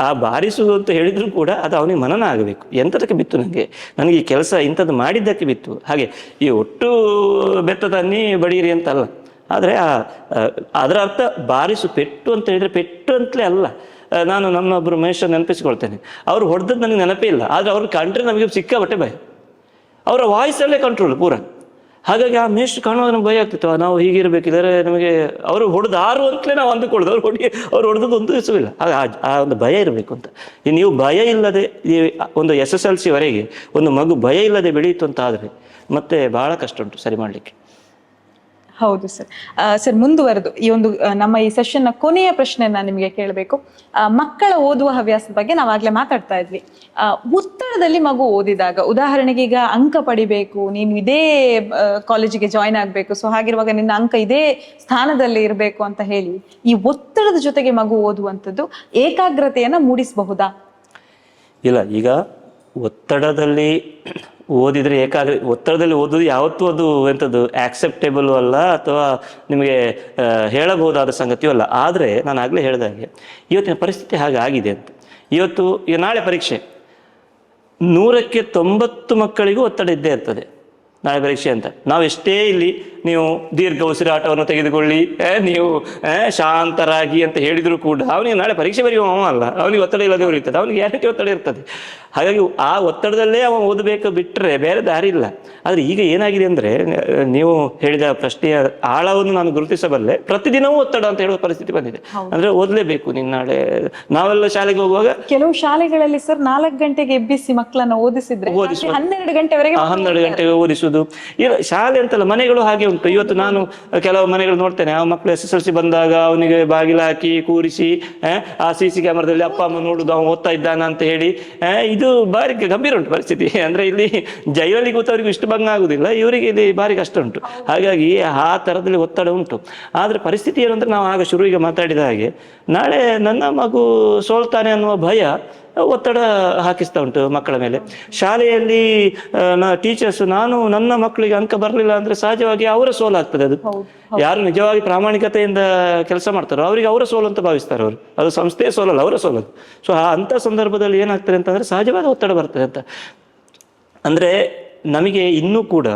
ಆ ಬಾರಿಸುವುದು ಅಂತ ಹೇಳಿದ್ರು ಕೂಡ ಅದು ಅವನಿಗೆ ಮನನ ಆಗಬೇಕು. ಎಂಥದಕ್ಕೆ ಬಿತ್ತು ನನಗೆ? ನನಗೆ ಈ ಕೆಲಸ ಇಂಥದ್ದು ಮಾಡಿದ್ದಕ್ಕೆ ಬಿತ್ತು. ಹಾಗೆ ಈ ಒಟ್ಟು ಬೆತ್ತ ತನ್ನಿ ಬಡೀರಿ ಅಂತ ಅಲ್ಲ ಆದರೆ ಆ ಅದರ ಅರ್ಥ ಬಾರಿಸು ಪೆಟ್ಟು ಅಂತ ಹೇಳಿದರೆ ಪೆಟ್ಟು ಅಂತಲೇ ಅಲ್ಲ. ನಾನು ನನ್ನೊಬ್ಬರು ಮಹೇಶ ನೆನಪಿಸಿಕೊಳ್ತೇನೆ. ಅವರು ಹೊಡೆದದ್ದು ನನಗೆ ನೆನಪೇ ಇಲ್ಲ. ಆದರೆ ಅವ್ರು ಕಂಡ್ರೆ ನಮಗೆ ಸಿಕ್ಕಾಬಟ್ಟೆ ಭಯ. ಅವರ ವಾಯ್ಸಲ್ಲೇ ಕಂಟ್ರೋಲ್ ಪೂರ. ಹಾಗಾಗಿ ಆ ಮೇಷ್ಟ್ರು ಕಾಣುವಾಗ ನಮ್ಗೆ ಭಯ ಆಗ್ತಿತ್ತು ನಾವು ಹೀಗಿರ್ಬೇಕಿದ್ರೆ ನಮಗೆ ಅವರು ಹೊಡೆದಾರು ಅಂತಲೇ ನಾವು ಅಂದುಕೊಳ್ಳೋದು, ಅವ್ರು ಹೊಡಿ, ಅವ್ರು ಹೊಡೆದದ್ದು ಒಂದು ದಿವಸವಿಲ್ಲ ಆಗ ಆ- ಒಂದು ಭಯ ಇರಬೇಕು ಅಂತ. ನೀವು ಭಯ ಇಲ್ಲದೆ ಒಂದು ಎಸ್ ಎಸ್ ಎಲ್ ಸಿವರೆಗೆ ಒಂದು ಮಗು ಭಯ ಇಲ್ಲದೆ ಬೆಳೆಯಿತು ಅಂತ ಆದರೆ ಮತ್ತೆ ಬಹಳ ಕಷ್ಟ ಉಂಟು ಸರಿ ಮಾಡಲಿಕ್ಕೆ. ಹೌದು ಸರ್. ಸರ್, ಮುಂದುವರೆದು. ಈ ಒಂದು ನಮ್ಮ ಈ ಸೆಷನ್ನ ಕೊನೆಯ ಪ್ರಶ್ನೆ ನಾನು ನಿಮಗೆ ಕೇಳಬೇಕು. ಮಕ್ಕಳ ಓದುವ ಹವ್ಯಾಸದ ಬಗ್ಗೆ ನಾವಾಗಲೇ ಮಾತಾಡ್ತಾ ಇದ್ವಿ. ಒತ್ತಡದಲ್ಲಿ ಮಗು ಓದಿದಾಗ, ಉದಾಹರಣೆಗೆ ಈಗ ಅಂಕ ಪಡಿಬೇಕು, ನೀನು ಇದೇ ಕಾಲೇಜಿಗೆ ಜಾಯ್ನ್ ಆಗಬೇಕು ಸೊ ಹಾಗಿರುವಾಗ ನಿನ್ನ ಅಂಕ ಇದೇ ಸ್ಥಾನದಲ್ಲಿ ಇರಬೇಕು ಅಂತ ಹೇಳಿ, ಈ ಒತ್ತಡದ ಜೊತೆಗೆ ಮಗು ಓದುವಂಥದ್ದು ಏಕಾಗ್ರತೆಯನ್ನ ಮೂಡಿಸಬಹುದಾ? ಇಲ್ಲ, ಈಗ ಒತ್ತಡದಲ್ಲಿ ಓದಿದರೆ ಏಕಾಗ್ರ, ಒತ್ತಡದಲ್ಲಿ ಓದೋದು ಯಾವತ್ತೂ ಅದು ಎಂಥದ್ದು ಆಕ್ಸೆಪ್ಟೇಬಲ್ ಅಲ್ಲ ಅಥವಾ ನಿಮಗೆ ಹೇಳಬಹುದಾದ ಸಂಗತಿಯೂ ಅಲ್ಲ. ಆದರೆ ನಾನು ಆಗಲೇ ಹೇಳಿದಾಗೆ ಇವತ್ತಿನ ಪರಿಸ್ಥಿತಿ ಹಾಗೆ ಆಗಿದೆ ಅಂತ. ಇವತ್ತು ಈಗ ನಾಳೆ ಪರೀಕ್ಷೆ. ನೂರಕ್ಕೆ ತೊಂಬತ್ತು ಮಕ್ಕಳಿಗೂ ಒತ್ತಡ ಇದ್ದೇ ಇರ್ತದೆ. ನಾಳೆ ಪರೀಕ್ಷೆ ಅಂತ. ನಾವು ಎಷ್ಟೇ ಇಲ್ಲಿ ನೀವು ದೀರ್ಘ ಉಸಿರಾಟವನ್ನು ತೆಗೆದುಕೊಳ್ಳಿ ನೀವು ಶಾಂತರಾಗಿ ಅಂತ ಹೇಳಿದ್ರು ಕೂಡ ಅವನಿಗೆ ನಾಳೆ ಪರೀಕ್ಷೆ ಬರೆಯುವ ಅಲ್ಲ. ಅವನಿಗೆ ಒತ್ತಡ ಇಲ್ಲದೆ ಉಳಿತದೆ ಅವನಿಗೆ ಯಾರಕ್ಕೆ ಒತ್ತಡ ಇರ್ತದೆ? ಹಾಗಾಗಿ ಆ ಒತ್ತಡದಲ್ಲೇ ಅವನು ಓದಬೇಕು ಬಿಟ್ಟರೆ ಬೇರೆ ದಾರಿ ಇಲ್ಲ. ಆದರೆ ಈಗ ಏನಾಗಿದೆ ಅಂದರೆ ನೀವು ಹೇಳಿದ ಪ್ರಶ್ನೆಯ ಆಳವನ್ನು ನಾನು ಗುರುತಿಸಬಲ್ಲೆ. ಪ್ರತಿದಿನವೂ ಒತ್ತಡ ಅಂತ ಹೇಳುವ ಪರಿಸ್ಥಿತಿ ಬಂದಿದೆ. ಅಂದರೆ ಓದಲೇಬೇಕು ನಿನ್ನ ನಾಳೆ. ನಾವೆಲ್ಲ ಶಾಲೆಗೆ ಹೋಗುವಾಗ? ಕೆಲವು ಶಾಲೆಗಳಲ್ಲಿ ಸರ್ ನಾಲ್ಕು ಗಂಟೆಗೆ ಎಬ್ಬಿಸಿ ಮಕ್ಕಳನ್ನ ಓದಿಸಿದ್ರೆ ಹನ್ನೆರಡು ಗಂಟೆವರೆಗೆ ಹನ್ನೆರಡು ಗಂಟೆಗೆ ಓದಿಸುವುದು ಇಲ್ಲ ಶಾಲೆ ಅಂತಲ್ಲ ಮನೆಗಳು ಹಾಗೆ ಉಂಟು. ಇವತ್ತು ನಾನು ಕೆಲವು ಮನೆಗಳು ನೋಡ್ತೇನೆ. ಆ ಮಕ್ಕಳು ಎಸ್ ಎಸ್ ಎಲ್ ಸಿ ಬಂದಾಗ ಅವನಿಗೆ ಬಾಗಿಲು ಹಾಕಿ ಕೂರಿಸಿ ಆ, ಸಿ ಸಿ ಕ್ಯಾಮರಾದಲ್ಲಿ ಅಪ್ಪ ಅಮ್ಮ ನೋಡುದು ಅವನು ಓದ್ತಾ ಇದ್ದಾನ ಅಂತ ಹೇಳಿ ಇದು ಬಾರಿ ಗಂಭೀರ ಉಂಟು ಪರಿಸ್ಥಿತಿ. (laughs) ಅಂದ್ರೆ ಇಲ್ಲಿ ಜೈಲಲ್ಲಿ ಕೂತವರಿಗೂ ಇಷ್ಟು ಭಂಗ ಆಗುದಿಲ್ಲ ಇವರಿಗೆ ಇಲ್ಲಿ ಬಾರಿ ಕಷ್ಟ ಉಂಟು. ಹಾಗಾಗಿ ಆ ತರದಲ್ಲಿ ಒತ್ತಡ ಉಂಟು. ಆದ್ರೆ ಪರಿಸ್ಥಿತಿ ಏನು ಅಂದ್ರೆ ನಾವು ಆಗ ಶುರುವಿಗೆ ಮಾತಾಡಿದ ಹಾಗೆ ನಾಳೆ ನನ್ನ ಮಗು ಸೋಲ್ತಾನೆ ಅನ್ನುವ ಭಯ ಒತ್ತಡ ಹಾಕಿಸ್ತಾ ಉಂಟು ಮಕ್ಕಳ ಮೇಲೆ. ಶಾಲೆಯಲ್ಲಿ ಟೀಚರ್ಸ್ ನಾನು ನನ್ನ ಮಕ್ಕಳಿಗೆ ಅಂಕ ಬರಲಿಲ್ಲ ಅಂದ್ರೆ ಸಹಜವಾಗಿ ಅವರ ಸೋಲಾಗ್ತದೆ ಅದು. ಯಾರು ನಿಜವಾಗಿ ಪ್ರಾಮಾಣಿಕತೆಯಿಂದ ಕೆಲಸ ಮಾಡ್ತಾರೋ ಅವರಿಗೆ ಅವರ ಸೋಲು ಅಂತ ಭಾವಿಸ್ತಾರೆ ಅವರು. ಅದು ಸಂಸ್ಥೆಯ ಸೋಲಲ್ಲ ಅವರ ಸೋಲದು. ಸೊ ಆ ಅಂತ ಸಂದರ್ಭದಲ್ಲಿ ಏನಾಗ್ತದೆ ಅಂತಂದ್ರೆ ಸಹಜವಾದ ಒತ್ತಡ ಬರ್ತದೆ ಅಂತ. ಅಂದ್ರೆ ನಮಗೆ ಇನ್ನೂ ಕೂಡ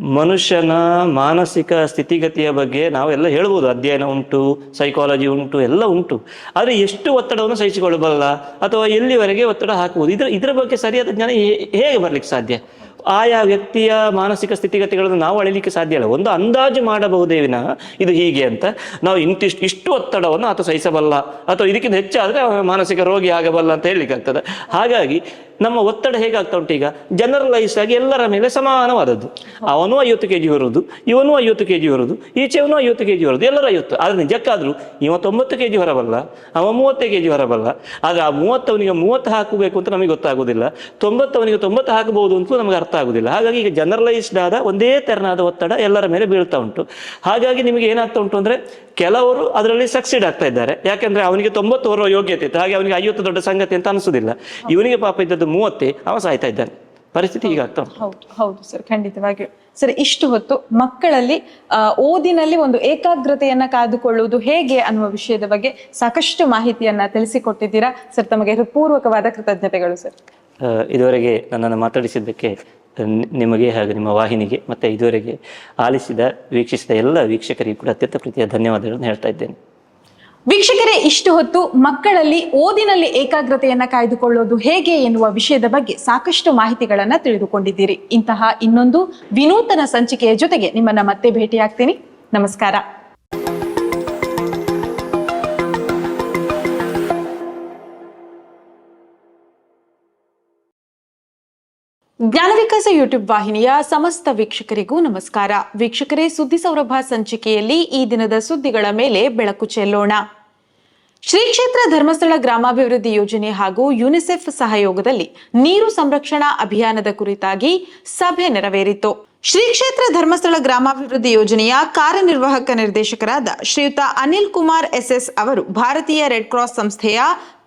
ಮನುಷ್ಯನ ಮಾನಸಿಕ ಸ್ಥಿತಿಗತಿಯ ಬಗ್ಗೆ ನಾವೆಲ್ಲ ಹೇಳ್ಬೋದು. ಅಧ್ಯಯನ ಉಂಟು ಸೈಕಾಲಜಿ ಉಂಟು, ಎಲ್ಲ ಉಂಟು. ಆದರೆ ಎಷ್ಟು ಒತ್ತಡವನ್ನು ಸಹಿಸಿಕೊಳ್ಳಬಲ್ಲ ಅಥವಾ ಎಲ್ಲಿವರೆಗೆ ಒತ್ತಡ ಹಾಕುವುದು? ಇದರ ಇದರ ಬಗ್ಗೆ ಸರಿಯಾದ ಜ್ಞಾನ ಹೇಗೆ ಬರ್ಲಿಕ್ಕೆ ಸಾಧ್ಯ? ಆಯಾ ವ್ಯಕ್ತಿಯ ಮಾನಸಿಕ ಸ್ಥಿತಿಗತಿಗಳನ್ನು ನಾವು ಅಳಿಲಿಕ್ಕೆ ಸಾಧ್ಯ ಇಲ್ಲ. ಒಂದು ಅಂದಾಜು ಮಾಡಬಹುದೇ ವಿನಃ ಇದು ಹೀಗೆ ಅಂತ. ನಾವು ಇಂತಿಷ್ಟು, ಇಷ್ಟು ಒತ್ತಡವನ್ನು ಆತ ಸಹಿಸಬಲ್ಲ ಅಥವಾ ಇದಕ್ಕಿಂತ ಹೆಚ್ಚಾದರೆ ಮಾನಸಿಕ ರೋಗಿ ಆಗಬಲ್ಲ ಅಂತ ಹೇಳಲಿಕ್ಕೆ ಆಗ್ತದೆ ಹಾಗಾಗಿ ನಮ್ಮ ಒತ್ತಡ ಹೇಗಾಗ್ತಾ ಉಂಟು ಈಗ? ಜನರಲೈಸ್ ಆಗಿ ಎಲ್ಲರ ಮೇಲೆ ಸಮಾನವಾದದ್ದು. ಅವನು ಐವತ್ತು ಕೆಜಿ ಹೊರದು, ಇವನು ಐವತ್ತು ಕೆಜಿ ಹೊರೋದು ಈಚೆವನು ಐವತ್ತು ಕೆಜಿ ಹೊರದು, ಎಲ್ಲರೂ ಐವತ್ತು. ಆದ್ರೆ ನಿಜಕ್ಕಾದ್ರೂ ಇವ ತೊಂಬತ್ತು ಕೆಜಿ ಹೊರಬಲ್ಲ, ಅವ ಮೂವತ್ತೇ ಕೆಜಿ ಹೊರಬಲ್ಲ. ಆದ್ರೆ ಆ ಮೂವತ್ತವನಿಗೆ ಮೂವತ್ತು ಹಾಕಬೇಕು ಅಂತ ನಮಗೆ ಗೊತ್ತಾಗೋದಿಲ್ಲ ತೊಂಬತ್ತವನಿಗೆ ತೊಂಬತ್ತು ಹಾಕಬಹುದು ಅಂತಲೂ ನಮಗೆ ಅರ್ಥ ಆಗುದಿಲ್ಲ. ಹಾಗಾಗಿ ಈಗ ಜನರಲೈಸ್ಡ್ ಆದ ಒಂದೇ ತೆರನಾದ ಒತ್ತಡ ಎಲ್ಲರ ಮೇಲೆ ಬೀಳ್ತಾ ಉಂಟು. ಹಾಗಾಗಿ ನಿಮಗೆ ಏನಾಗ್ತಾ ಉಂಟು ಅಂದ್ರೆ ಕೆಲವರು ಅದರಲ್ಲಿ ಸಕ್ಸೀಡ್ ಆಗ್ತಾ ಇದ್ದಾರೆ. ಯಾಕಂದ್ರೆ ಅವನಿಗೆ ತೊಂಬತ್ತು ಓರ್ವ ಯೋಗ್ಯತೆ ಇತ್ತು. ಹಾಗೆ ಅವನಿಗೆ ಐವತ್ತು ದೊಡ್ಡ ಸಂಗತಿ ಅಂತ ಅನಿಸುದಿಲ್ಲ. ಇವನಿಗೆ ಪಾಪ ಇದ್ದದ್ದು ಮೂವತ್ತೇ, ಅವ ಸಾಯ್ತಾ ಇದ್ದಾನೆ. ಪರಿಸ್ಥಿತಿ ಈಗ ಆಗ್ತಾ ಹೌದು ಹೌದು ಸರ್ ಖಂಡಿತವಾಗಿಯೂ ಸರ್ ಇಷ್ಟು ಹೊತ್ತು ಮಕ್ಕಳಲ್ಲಿ ಓದಿನಲ್ಲಿ ಒಂದು ಏಕಾಗ್ರತೆಯನ್ನ ಕಾದುಕೊಳ್ಳುವುದು ಹೇಗೆ ಅನ್ನುವ ವಿಷಯದ ಬಗ್ಗೆ ಸಾಕಷ್ಟು ಮಾಹಿತಿಯನ್ನ ತಿಳಿಸಿಕೊಟ್ಟಿದ್ದೀರಾ? ಸರ್ ತಮಗೆ ಹೃತ್ಪೂರ್ವಕವಾದ ಕೃತಜ್ಞತೆಗಳು ಸರ್. ಇದುವರೆಗೆ ನನ್ನನ್ನು ಮಾತಾಡಿಸಿದ್ದಕ್ಕೆ ನಿಮಗೆ ಹಾಗೂ ನಿಮ್ಮ ವಾಹಿನಿಗೆ ಮತ್ತೆ ಇದುವರೆಗೆ ಆಲಿಸಿದ ವೀಕ್ಷಿಸಿದ ಎಲ್ಲ ವೀಕ್ಷಕರಿಗೂ ಕೂಡ ಅತ್ಯಂತ ಪ್ರೀತಿಯ ಧನ್ಯವಾದಗಳನ್ನು ಹೇಳ್ತಾ ಇದ್ದೇನೆ. ವೀಕ್ಷಕರೇ, ಇಷ್ಟು ಹೊತ್ತು ಮಕ್ಕಳಲ್ಲಿ ಓದಿನಲ್ಲಿ ಏಕಾಗ್ರತೆಯನ್ನ ಕಾಯ್ದುಕೊಳ್ಳೋದು ಹೇಗೆ ಎನ್ನುವ ವಿಷಯದ ಬಗ್ಗೆ ಸಾಕಷ್ಟು ಮಾಹಿತಿಗಳನ್ನ ತಿಳಿದುಕೊಂಡಿದ್ದೀರಿ. ಇಂತಹ ಇನ್ನೊಂದು ವಿನೂತನ ಸಂಚಿಕೆಯ ಜೊತೆಗೆ ನಿಮ್ಮನ್ನ ಮತ್ತೆ ಭೇಟಿಯಾಗ್ತೀನಿ. ನಮಸ್ಕಾರ. ಜ್ಞಾನ ವಿಕಾಸ ಯೂಟ್ಯೂಬ್ ವಾಹಿನಿಯ ಸಮಸ್ತ ವೀಕ್ಷಕರಿಗೂ ನಮಸ್ಕಾರ. ವೀಕ್ಷಕರೇ, ಸುದ್ದಿ ಸೌರಭ ಸಂಚಿಕೆಯಲ್ಲಿ ಈ ದಿನದ ಸುದ್ದಿಗಳ ಮೇಲೆ ಬೆಳಕು ಚೆಲ್ಲೋಣ. ಶ್ರೀ ಕ್ಷೇತ್ರ ಧರ್ಮಸ್ಥಳ ಗ್ರಾಮಾಭಿವೃದ್ಧಿ ಯೋಜನೆ ಹಾಗೂ ಯುನಿಸೆಫ್ ಸಹಯೋಗದಲ್ಲಿ ನೀರು ಸಂರಕ್ಷಣಾ ಅಭಿಯಾನದ ಕುರಿತಾಗಿ ಸಭೆ ನೆರವೇರಿತು. ಶ್ರೀ ಕ್ಷೇತ್ರ ಧರ್ಮಸ್ಥಳ ಗ್ರಾಮಾಭಿವೃದ್ಧಿ ಯೋಜನೆಯ ಕಾರ್ಯನಿರ್ವಾಹಕ ನಿರ್ದೇಶಕರಾದ ಶ್ರೀಯುತ ಅನಿಲ್ ಕುಮಾರ್ ಎಸ್ಎಸ್ ಅವರು ಭಾರತೀಯ ರೆಡ್ ಕ್ರಾಸ್ ಸಂಸ್ಥೆಯ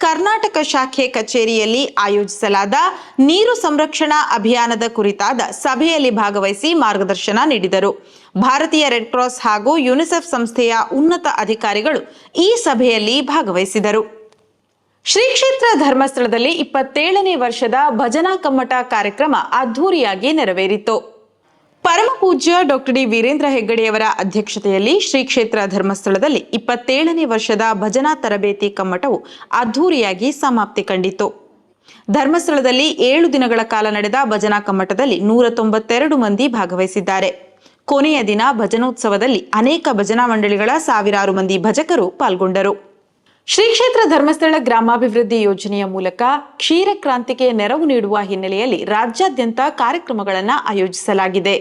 ಕರ್ನಾಟಕ ಶಾಖೆ ಕಚೇರಿಯಲ್ಲಿ ಆಯೋಜಿಸಲಾದ ನೀರು ಸಂರಕ್ಷಣಾ ಅಭಿಯಾನದ ಕುರಿತಾದ ಸಭೆಯಲ್ಲಿ ಭಾಗವಹಿಸಿ ಮಾರ್ಗದರ್ಶನ ನೀಡಿದರು. ಭಾರತೀಯ ರೆಡ್ ಕ್ರಾಸ್ ಹಾಗೂ ಯುನಿಸೆಫ್ ಸಂಸ್ಥೆಯ ಉನ್ನತ ಅಧಿಕಾರಿಗಳು ಈ ಸಭೆಯಲ್ಲಿ ಭಾಗವಹಿಸಿದರು. ಶ್ರೀ ಕ್ಷೇತ್ರ ಧರ್ಮಸ್ಥಳದಲ್ಲಿ ಇಪ್ಪತ್ತೇಳನೇ ವರ್ಷದ ಭಜನಾ ಕಮ್ಮಟ ಕಾರ್ಯಕ್ರಮ ಅದ್ಧೂರಿಯಾಗಿ ನೆರವೇರಿತು. ಪರಮಪೂಜ್ಯ ಡಾಕ್ಟರ್ ಡಿ ವೀರೇಂದ್ರ ಹೆಗ್ಗಡೆಯವರ ಅಧ್ಯಕ್ಷತೆಯಲ್ಲಿ ಶ್ರೀ ಕ್ಷೇತ್ರ ಧರ್ಮಸ್ಥಳದಲ್ಲಿ ಇಪ್ಪತ್ತೇಳನೇ ವರ್ಷದ ಭಜನಾ ತರಬೇತಿ ಕಮ್ಮಟವು ಅದ್ಧೂರಿಯಾಗಿ ಸಮಾಪ್ತಿ ಕಂಡಿತು ಧರ್ಮಸ್ಥಳದಲ್ಲಿ ಏಳು ದಿನಗಳ ಕಾಲ ನಡೆದ ಭಜನಾ ಕಮ್ಮಟದಲ್ಲಿ ನೂರ ತೊಂಬತ್ತೆರಡು ಮಂದಿ ಭಾಗವಹಿಸಿದ್ದಾರೆ. ಕೊನೆಯ ದಿನ ಭಜನೋತ್ಸವದಲ್ಲಿ ಅನೇಕ ಭಜನಾ ಮಂಡಳಿಗಳ ಸಾವಿರಾರು ಮಂದಿ ಭಜಕರು ಪಾಲ್ಗೊಂಡರು. ಶ್ರೀ ಕ್ಷೇತ್ರ ಧರ್ಮಸ್ಥಳ ಗ್ರಾಮಾಭಿವೃದ್ಧಿ ಯೋಜನೆಯ ಮೂಲಕ ಕ್ಷೀರ ಕ್ರಾಂತಿಗೆ ನೆರವು ನೀಡುವ ಹಿನ್ನೆಲೆಯಲ್ಲಿ ರಾಜ್ಯಾದ್ಯಂತ ಕಾರ್ಯಕ್ರಮಗಳನ್ನು ಆಯೋಜಿಸಲಾಗಿದೆ.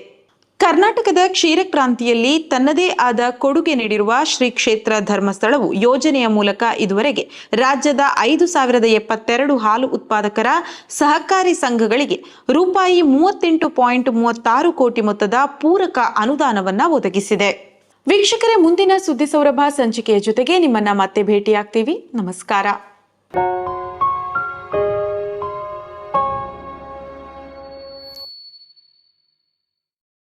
ಕರ್ನಾಟಕದ ಕ್ಷೀರ ಕ್ರಾಂತಿಯಲ್ಲಿ ತನ್ನದೇ ಆದ ಕೊಡುಗೆ ನೀಡಿರುವ ಶ್ರೀ ಕ್ಷೇತ್ರ ಧರ್ಮಸ್ಥಳವು ಯೋಜನೆಯ ಮೂಲಕ ಇದುವರೆಗೆ ರಾಜ್ಯದ ಐದು ಸಾವಿರದ ಎಪ್ಪತ್ತೆರಡು ಹಾಲು ಉತ್ಪಾದಕರ ಸಹಕಾರಿ ಸಂಘಗಳಿಗೆ ರೂಪಾಯಿ ಮೂವತ್ತೆಂಟು ಪಾಯಿಂಟ್ ಮೂವತ್ತಾರು ಕೋಟಿ ಮೊತ್ತದ ಪೂರಕ ಅನುದಾನವನ್ನು ಒದಗಿಸಿದೆ. ವೀಕ್ಷಕರೇ, ಮುಂದಿನ ಸುದ್ದಿ ಸೌರಭ ಸಂಚಿಕೆಯ ಜೊತೆಗೆ ನಿಮ್ಮನ್ನ ಮತ್ತೆ ಭೇಟಿಯಾಗ್ತೀವಿ. ನಮಸ್ಕಾರ.